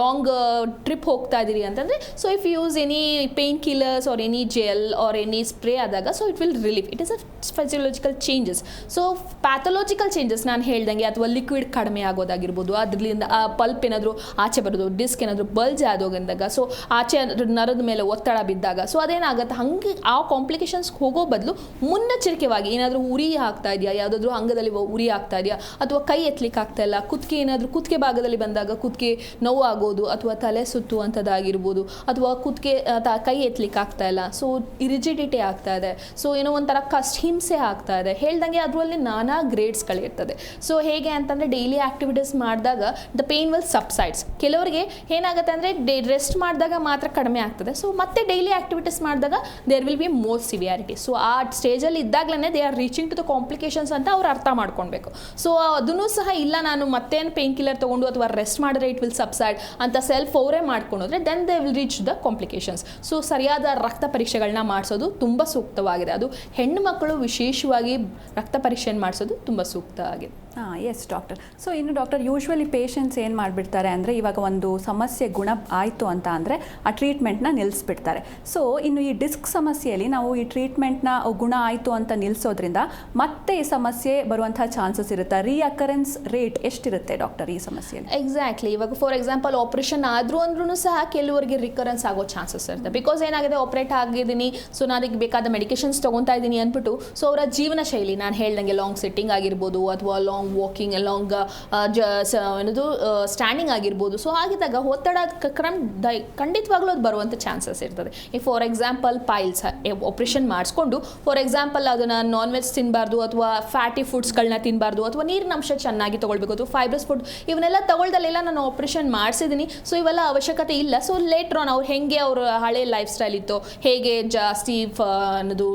ಲಾಂಗ್ ಟ್ರಿಪ್ ಹೋಗ್ತಾ ಇದ್ದೀರಿ ಅಂತಂದರೆ so if use any pain killers or any gel or any spray ಆದಾಗ so it will relief it is a physiological changes so pathological changes ನಾನು ಹೇಳ್ದಂಗೆ ಅಥವಾ ಲಿಕ್ವಿಡ್ ಕಡಿಮೆ ಆಗೋದಾಗಿರ್ಬೋದು ಅದರಿಂದ ಆ ಪಲ್ಪ್ ಏನಾದರೂ ಆಚೆ ಬರೋದು ಡಿಸ್ಕ್ ಏನಾದರೂ ಬಲ್ಜ್ ಆದೋಗಂದಾಗ ಸೊ ಆಚೆ ನರದ ಮೇಲೆ ಒತ್ತಡ ಬಿದ್ದಾಗ ಸೊ ಅದೇನಾಗುತ್ತೆ, ಹಂಗೆ ಆ ಕಾಂಪ್ಲಿಕೇಶನ್ಸ್ಗೆ ಹೋಗೋ ಬದಲು ಮುನ್ನೆಚ್ಚರಿಕೆವಾಗಿ ಏನಾದರೂ ಉರಿ ಆಗ್ತಾ ಇದೆಯಾ? ಯಾವುದಾದ್ರೂ ಅಂಗದಲ್ಲಿ ಉರಿ ಆಗ್ತಾ ಇದೆಯಾ? ಅಥವಾ ಕೈ ಎತ್ತಲಿಕ್ಕೆ ಆಗ್ತಾ ಇಲ್ಲ? ಕುತ್ತಿಗೆ ಏನಾದರೂ, ಕುತ್ತಿಗೆ ಭಾಗದಲ್ಲಿ ಬಂದಾಗ ಕುತ್ತಿಗೆ ನೋವು ಆಗೋದು ಅಥವಾ ತಲೆ ಸುತ್ತುವಂಥದ್ದಾಗಿರ್ಬೋದು ಅಥವಾ ಕುತ್ತಿಗೆ ಕೈ ಎತ್ತಲಿಕ್ಕೆ ಆಗ್ತಾ ಇಲ್ಲ ಸೊ ಇರಿಜಿಡಿಟಿ ಆಗ್ತಾ ಇದೆ ಸೊ ಏನೋ ಒಂಥರ ಕಷ್ಟ, ಹಿಂಸೆ ಆಗ್ತಾ ಇದೆ, ಹೇಳ್ದಂಗೆ ಅದರಲ್ಲಿ ನಾನಾ ಗ್ರೇಡ್ಸ್ಗಳಿರ್ತದೆ ಸೊ ಹೇಗೆ ಅಂತಂದರೆ ಡೈಲಿ ಆ್ಯಕ್ಟಿವಿಟೀಸ್ ಮಾಡಿದಾಗ ದ ಪೇನ್ ವಿಲ್ ಸಬ್ಸೈಡ್ಸ್ ಕೆಲವರಿಗೆ ಏನಾಗುತ್ತೆ ಅಂದರೆ ಡೇ ರೆಸ್ಟ್ ಮಾಡಿದಾಗ ಮಾತ್ರ ಕಡಿಮೆ ಆಗ್ತದೆ. ಸೊ ಮತ್ತೆ ಡೈಲಿ ಆ್ಯಕ್ಟಿವಿಟೀಸ್ ಮಾಡಿದಾಗ there will be more severity so ಆ ಸ್ಟೇಜಲ್ಲಿ ಇದ್ದಾಗಲೇ they are reaching to the complications ಅಂತ ಅವ್ರು ಅರ್ಥ ಮಾಡ್ಕೊಳ್ಬೇಕು ಸೊ ಅದನ್ನು ಸಹ ಇಲ್ಲ ನಾನು ಮತ್ತೇನು ಪೇನ್ ಕಿಲ್ಲರ್ ತೊಗೊಂಡು ಅಥವಾ ರೆಸ್ಟ್ ಮಾಡಿದ್ರೆ ಇಟ್ ವಿಲ್ ಸಬ್ಸೈಡ್ ಅಂತ ಸೆಲ್ಫ್ ಅವರೇ ಮಾಡ್ಕೊಂಡ್ರೆ then they will reach the complications so ಸರಿಯಾದ ರಕ್ತ ಪರೀಕ್ಷೆಗಳನ್ನ ಮಾಡಿಸೋದು ತುಂಬ ಸೂಕ್ತವಾಗಿದೆ. ಅದು ಹೆಣ್ಣು ಮಕ್ಕಳು ವಿಶೇಷವಾಗಿ ರಕ್ತ ಪರೀಕ್ಷೆಯನ್ನು ಮಾಡಿಸೋದು ತುಂಬ ಸೂಕ್ತವಾಗಿದೆ ಹಾಂ ಎಸ್ ಡಾಕ್ಟರ್ ಸೊ ಇನ್ನು ಡಾಕ್ಟರ್ ಯೂಶ್ವಲಿ ಪೇಷಂಟ್ಸ್ ಏನು ಮಾಡಿಬಿಡ್ತಾರೆ ಅಂದರೆ ಇವಾಗ ಒಂದು ಸಮಸ್ಯೆ ಗುಣ ಆಯಿತು ಅಂತ ಅಂದರೆ ಆ ಟ್ರೀಟ್ಮೆಂಟ್ನ ನಿಲ್ಲಿಸ್ಬಿಡ್ತಾರೆ ಸೊ ಇನ್ನು ಈ ಡಿಸ್ಕ್ ಸಮಸ್ಯೆಯಲ್ಲಿ ನಾವು ಈ ಟ್ರೀಟ್ಮೆಂಟ್ನ ಗುಣ ಆಯಿತು ಅಂತ ನಿಲ್ಲಿಸೋದ್ರಿಂದ ಮತ್ತೆ ಈ ಸಮಸ್ಯೆ ಬರುವಂಥ ಚಾನ್ಸಸ್ ಇರುತ್ತೆ. ರೀಅಕರೆನ್ಸ್ ರೇಟ್ ಎಷ್ಟಿರುತ್ತೆ ಡಾಕ್ಟರ್ ಈ ಸಮಸ್ಯೆಯಲ್ಲಿ? ಎಕ್ಸಾಕ್ಟ್ಲಿ ಇವಾಗ ಫಾರ್ ಎಕ್ಸಾಂಪಲ್ ಆಪ್ರೇಷನ್ ಆದರೂ ಅಂದ್ರೂ ಸಹ ಕೆಲವರಿಗೆ ರಿಕರೆನ್ಸ್ ಆಗೋ ಚಾನ್ಸಸ್ ಇರುತ್ತೆ. ಬಿಕಾಸ್ ಏನಾಗಿದೆ ಆಪ್ರೇಟ್ ಆಗಿದ್ದೀನಿ ಸೊ ನಾನು ಅದಕ್ಕೆ ಬೇಕಾದ ಮೆಡಿಕೇಶನ್ಸ್ ತೊಗೊತಾ ಇದ್ದೀನಿ ಅಂದ್ಬಿಟ್ಟು ಸೊ ಅವರ ಜೀವನ ಶೈಲಿ ನಾನು ಹೇಳ್ದಂಗೆ ಲಾಂಗ್ ಸಿಟ್ಟಿಂಗ್ ಆಗಿರ್ಬೋದು ಅಥವಾ ಲಾಂಗ್ ವಾಕಿಂಗ್ ಲಾಂಗ್ ಜ ಸ- ಏನದು ಸ್ಟ್ಯಾಂಡಿಂಗ್ ಆಗಿರ್ಬೋದು. ಸೊ ಆಗಿದ್ದಾಗ ಒತ್ತಡ ಕ್ರಮ ದೈ, ಖಂಡಿತವಾಗ್ಲೂ ಅದು ಬರುವಂಥ ಚಾನ್ಸಸ್ ಇರ್ತದೆ. ಈ ಫಾರ್ ಎಕ್ಸಾಂಪಲ್ ಪೈಲ್ಸ್ ಆಪ್ರೇಷನ್ ಮಾಡಿಸ್ಕೊಂಡು ಫಾರ್ ಎಕ್ಸಾಂಪಲ್ ಅದನ್ನು ನಾನ್ ವೆಜ್ ತಿನ್ನಬಾರ್ದು ಅಥವಾ ಫ್ಯಾಟಿ ಫುಡ್ಸ್ಗಳನ್ನ ತಿನ್ನಬಾರ್ದು ಅಥವಾ ನೀರಿನ ಅಂಶ ಚೆನ್ನಾಗಿ ತೊಗೊಳ್ಬೇಕು ಅಥವಾ ಫೈಬ್ರಸ್ ಫುಡ್ ಇವನ್ನೆಲ್ಲ ತಗೊಳ್ದಲ್ಲೆಲ್ಲ ನಾನು ಆಪ್ರೇಷನ್ ಮಾಡಿಸಿದ್ದೀನಿ ಸೊ ಇವೆಲ್ಲ ಅವಶ್ಯಕತೆ ಇಲ್ಲ. ಸೊ ಲೇಟ್ರ್ ಆನ್ ಅವ್ರು ಹೇಗೆ ಅವ್ರ ಹಳೆ ಲೈಫ್ ಸ್ಟೈಲ್ ಇತ್ತು, ಹೇಗೆ ಜಾಸ್ತಿ ಅನ್ನೋದು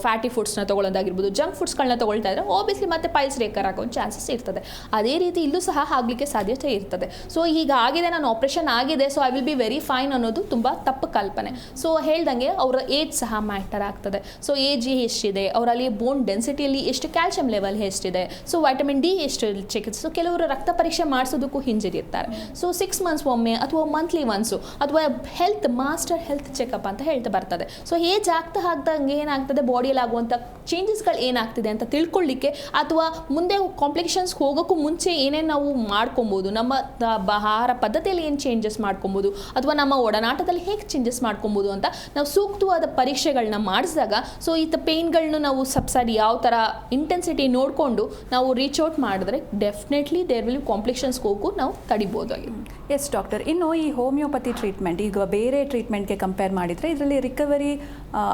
ಫ್ಯಾಟಿ ಫುಡ್ಸ್ನ ತೊಗೊಳ್ಳೋದಾಗಿರ್ಬೋದು ಜಂಕ್ ಫುಡ್ಸ್ಗಳನ್ನ ತೊಗೊಳ್ತಾ ಇದ್ರೆ ಆಬ್ವಿಯಸ್ಲಿ ಮತ್ತೆ ಪೈಲ್ಸ್ ರೇಕರ್ ಆಗೋ ಚಾನ್ಸಸ್ ಇರ್ತದೆ. ಅದೇ ರೀತಿ ಇಲ್ಲೂ ಸಹ ಆಗಲಿಕ್ಕೆ ಸಾಧ್ಯತೆ ಇರ್ತದೆ. ಸೊ ಈಗ ಆಗಿದೆ, ನಾನು ಆಪ್ರೇಷನ್ ಆಗಿದೆ so I will be very fine ಅನ್ನೋದು ತುಂಬ ತಪ್ಪು ಕಲ್ಪನೆ. ಸೊ ಹೇಳ್ದಂಗೆ ಅವರ ಏಜ್ ಸಹ ಮ್ಯಾಟರ್ ಆಗ್ತದೆ. ಸೊ ಏಜ್ ಎಷ್ಟಿದೆ, ಅವರಲ್ಲಿ ಬೋನ್ ಡೆನ್ಸಿಟಿಯಲ್ಲಿ ಎಷ್ಟು ಕ್ಯಾಲ್ಸಿಯಂ ಲೆವೆಲ್ ಎಷ್ಟಿದೆ ಸೊ ವೈಟಮಿನ್ ಡಿ ಎಷ್ಟು ಚಿಕಿತ್ಸೆ ಸೊ ಕೆಲವರು ರಕ್ತ ಪರೀಕ್ಷೆ ಮಾಡಿಸೋದಕ್ಕೂ ಹಿಂಜರಿರ್ತಾರೆ ಸೊ ಸಿಕ್ಸ್ ಮಂತ್ಸ್ ಒಮ್ಮೆ ಅಥವಾ ಮಂತ್ಲಿ ಒನ್ಸು ಅಥವಾ ಹೆಲ್ತ್ ಮಾಸ್ಟರ್ ಹೆಲ್ತ್ ಚೆಕಪ್ ಅಂತ ಹೇಳ್ತಾ ಬರ್ತದೆ. ಸೊ ಏಜ್ ಆಗ್ತಾ ಆಗ್ದಂಗೆ ಏನಾಗ್ತದೆ ಬಾಡಿಯಲ್ಲಿ ಆಗುವಂಥ ಚೇಂಜಸ್ಗಳು ಏನಾಗ್ತಿದೆ ಅಂತ ತಿಳ್ಕೊಳ್ಳಿಕ್ಕೆ ಅಥವಾ ಮುಂದೆ ಕಾಂಪ್ಲಿಕೇಶನ್ಸ್ ಹೋಗೋಕ್ಕೂ ಮುಂಚೆ ಏನೇನು ನಾವು ಮಾಡ್ಕೊಬೋದು, ನಮ್ಮ ಆಹಾರ ಪದ್ಧತಿಯಲ್ಲಿ ಏನು ಚೇಂಜಸ್ ಮಾಡ್ಕೊಬೋದು, ಅಥವಾ ನಮ್ಮ ಒಡನಾಟದಲ್ಲಿ ಹೇಗೆ ಚೇಂಜಸ್ ಮಾಡ್ಕೊಬೋದು ಅಂತ ನಾವು ಸೂಕ್ತವಾದ ಪರೀಕ್ಷೆಗಳನ್ನ ಮಾಡಿಸಿದಾಗ ಸೊ ಈ ಪೇಯ್ನ್ಗಳನ್ನ ನಾವು ಸಬ್ಸೈಡ್ ಯಾವ ಥರ ಇಂಟೆನ್ಸಿಟಿ ನೋಡಿಕೊಂಡು ನಾವು ರೀಚ್ ಔಟ್ ಮಾಡಿದ್ರೆ ಡೆಫಿನೆಟ್ಲಿ ದೇರ್ ವಿಲ್ ಕಾಂಪ್ಲಿಕೇಶನ್ಸ್ ಹೋಗು ನಾವು ತಡಿಬೋದಾಗಿದೆ ಎಸ್ ಡಾಕ್ಟರ್ ಇನ್ನು ಈ ಹೋಮಿಯೋಪತಿ ಟ್ರೀಟ್ಮೆಂಟ್ ಈಗ ಬೇರೆ ಟ್ರೀಟ್ಮೆಂಟ್ಗೆ ಕಂಪೇರ್ ಮಾಡಿದರೆ ಇದರಲ್ಲಿ ರಿಕವರಿ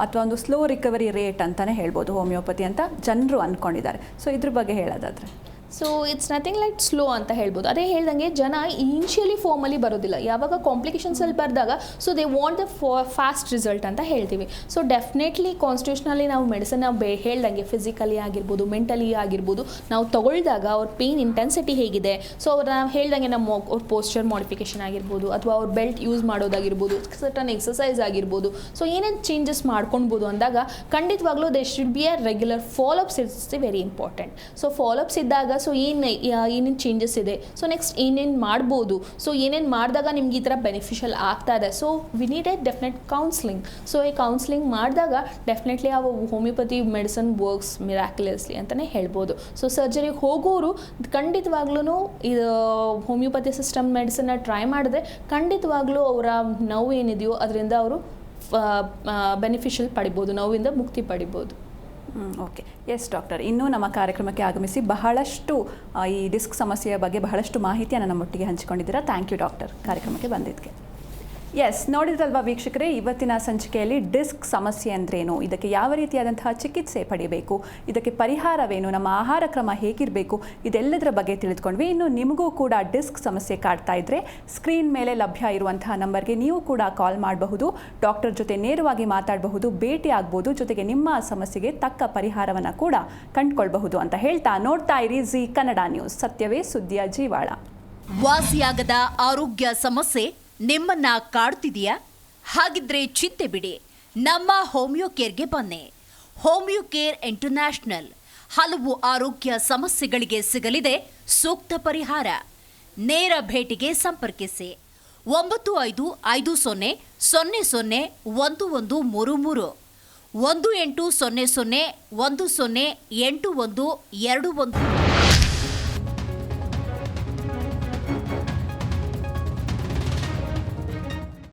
ಅಥವಾ ಒಂದು ಸ್ಲೋ ರಿಕವರಿ ರೇಟ್ ಅಂತಲೇ ಹೇಳ್ಬೋದು ಹೋಮಿಯೋಪತಿ ಅಂತ ಜನರು ಅಂದ್ಕೊಂಡಿದ್ದಾರೆ ಸೊ ಇದ್ರ ಬಗ್ಗೆ ಹೇಳೋದಾದ್ರೆ. So it's nothing like slow ಅಂತ ಹೇಳ್ಬೋದು. ಅದೇ ಹೇಳ್ದಂಗೆ ಜನ ಇನಿಷಿಯಲಿ ಫಾರ್ಮಲ್ಲಿ ಬರೋದಿಲ್ಲ. ಯಾವಾಗ ಕಾಂಪ್ಲಿಕೇಶನ್ಸಲ್ಲಿ ಬರೆದಾಗ so they want the fast result ಅಂತ ಹೇಳ್ತೀವಿ. ಸೊ ಡೆಫಿನೆಟ್ಲಿ ಕಾನ್ಸ್ಟಿಟ್ಯೂಷನಲ್ಲಿ ನಾವು ಮೆಡಿಸನ್ ನಾವು ಬೇ, ಹೇಳ್ದಂಗೆ ಫಿಸಿಕಲಿ ಆಗಿರ್ಬೋದು ಮೆಂಟಲಿ ಆಗಿರ್ಬೋದು, ನಾವು ತಗೊಳ್ದಾಗ ಅವ್ರ ಪೇಯ್ನ್ ಇಂಟೆನ್ಸಿಟಿ ಹೇಗಿದೆ. ಸೊ ಅವ್ರು ನಾವು ಹೇಳ್ದಂಗೆ ನಮ್ಮ ಅವ್ರ ಪೋಸ್ಚರ್ ಮಾಡಿಫಿಕೇಶನ್ ಆಗಿರ್ಬೋದು, ಅಥವಾ ಅವ್ರ ಬೆಲ್ಟ್ ಯೂಸ್ ಮಾಡೋದಾಗಿರ್ಬೋದು ಸರ್ಟನ್ ಎಕ್ಸಸೈಸ್ ಆಗಿರ್ಬೋದು. ಸೊ ಏನೇನು ಚೇಂಜಸ್ ಮಾಡ್ಕೊಳ್ಬೋದು ಅಂದಾಗ ಖಂಡಿತವಾಗ್ಲೂ they should be a regular followups is very important so followups ಇದ್ದಾಗ ಸೊ ಏನು ಏನೇನು ಚೇಂಜಸ್ ಇದೆ? ಸೊ ನೆಕ್ಸ್ಟ್ ಏನೇನು ಮಾಡ್ಬೋದು? ಸೊ ಏನೇನು ಮಾಡಿದಾಗ ನಿಮ್ಗೆ ಈ ಥರ ಬೆನಿಫಿಷಿಯಲ್ ಆಗ್ತಾ ಇದೆ? So we need a definite counselling so ಈ ಕೌನ್ಸ್ಲಿಂಗ್ ಮಾಡಿದಾಗ ಡೆಫಿನೆಟ್ಲಿ ಆ ಹೋಮಿಯೋಪತಿ ಮೆಡಿಸನ್ ವರ್ಕ್ಸ್ ಮಿರಾಕ್ಯುಲಸ್ಲಿ ಅಂತಲೇ ಹೇಳ್ಬೋದು. ಸೊ ಸರ್ಜರಿಗೆ ಹೋಗೋರು ಖಂಡಿತವಾಗ್ಲೂ ಇದು ಹೋಮಿಯೋಪತಿ ಸಿಸ್ಟಮ್ ಮೆಡಿಸನ್ನ ಟ್ರೈ ಮಾಡಿದ್ರೆ ಖಂಡಿತವಾಗ್ಲೂ ಅವರ ನೋವು ಏನಿದೆಯೋ ಅದರಿಂದ ಅವರು ಬೆನಿಫಿಷಿಯಲ್ ಪಡಿಬೋದು, ನೋವಿಂದ ಮುಕ್ತಿ ಪಡಿಬೋದು. ಓಕೆ ಎಸ್ ಡಾಕ್ಟರ್ ಇನ್ನೂ ನಮ್ಮ ಕಾರ್ಯಕ್ರಮಕ್ಕೆ ಆಗಮಿಸಿ ಬಹಳಷ್ಟು ಈ ಡಿಸ್ಕ್ ಸಮಸ್ಯೆಯ ಬಗ್ಗೆ ಬಹಳಷ್ಟು ಮಾಹಿತಿಯನ್ನು ನಮ್ಮೊಟ್ಟಿಗೆ ಹಂಚಿಕೊಂಡಿದ್ದೀರಾ. ಥ್ಯಾಂಕ್ ಯು ಡಾಕ್ಟರ್ ಕಾರ್ಯಕ್ರಮಕ್ಕೆ ಬಂದಿದ್ದಕ್ಕೆ. ಎಸ್ ನೋಡಿದ್ರಲ್ವಾ ವೀಕ್ಷಕರೇ, ಇವತ್ತಿನ ಸಂಚಿಕೆಯಲ್ಲಿ ಡಿಸ್ಕ್ ಸಮಸ್ಯೆ ಅಂದ್ರೇನು? ಇದಕ್ಕೆ ಯಾವ ರೀತಿಯಾದಂತಹ ಚಿಕಿತ್ಸೆ ಪಡೆಯಬೇಕು ಇದಕ್ಕೆ ಪರಿಹಾರವೇನು? ನಮ್ಮ ಆಹಾರ ಕ್ರಮ ಹೇಗಿರಬೇಕು? ಇದೆಲ್ಲದರ ಬಗ್ಗೆ ತಿಳಿದುಕೊಂಡ್ವಿ. ಇನ್ನು ನಿಮಗೂ ಕೂಡ ಡಿಸ್ಕ್ ಸಮಸ್ಯೆ ಕಾಡ್ತಾ ಇದ್ರೆ ಸ್ಕ್ರೀನ್ ಮೇಲೆ ಲಭ್ಯ ಇರುವಂತಹ ನಂಬರ್ಗೆ ನೀವು ಕೂಡ ಕಾಲ್ ಮಾಡಬಹುದು. ಡಾಕ್ಟರ್ ಜೊತೆ ನೇರವಾಗಿ ಮಾತಾಡಬಹುದು, ಭೇಟಿ ಆಗ್ಬೋದು. ಜೊತೆಗೆ ನಿಮ್ಮ ಸಮಸ್ಯೆಗೆ ತಕ್ಕ ಪರಿಹಾರವನ್ನು ಕೂಡ ಕಂಡುಕೊಳ್ಬಹುದು ಅಂತ ಹೇಳ್ತಾ ನೋಡ್ತಾ ಇರಿ ಜಿ ಕನ್ನಡ ನ್ಯೂಸ್. ಸತ್ಯವೇ ಸುದ್ದಿಯ ಜೀವಾಳ. ವಾಸಿಯಾಗದ ಆರೋಗ್ಯ ಸಮಸ್ಯೆ ನಿಮ್ಮನ್ನ ಕಾಡ್ತಿದೆಯಾ? ಹಾಗಿದ್ರೆ ಚಿಂತೆ ಬಿಡಿ. ನಮ್ಮ ಹೋಮಿಯೋ ಕೇರ್ಗೆ ಬನ್ನಿ. Homeo Care International. ಹಲವು ಆರೋಗ್ಯ ಸಮಸ್ಯೆಗಳಿಗೆ ಸಿಗಲಿದೆ, ಸೂಕ್ತ ಪರಿಹಾರ. ನೇರ ಭೇಟಿಗೆ ಸಂಪರ್ಕಿಸಿ. ಒಂಬತ್ತು ಐದು ಐದು ಸೊನ್ನೆ ಸೊನ್ನೆ ಸೊನ್ನೆ ಒಂದು ಒಂದು ಮೂರು ಮೂರು. ಒಂದು ಎಂಟು ಸೊನ್ನೆ ಸೊನ್ನೆ ಒಂದು ಸೊನ್ನೆ ಎಂಟು ಒಂದು ಎರಡು ಒಂದು.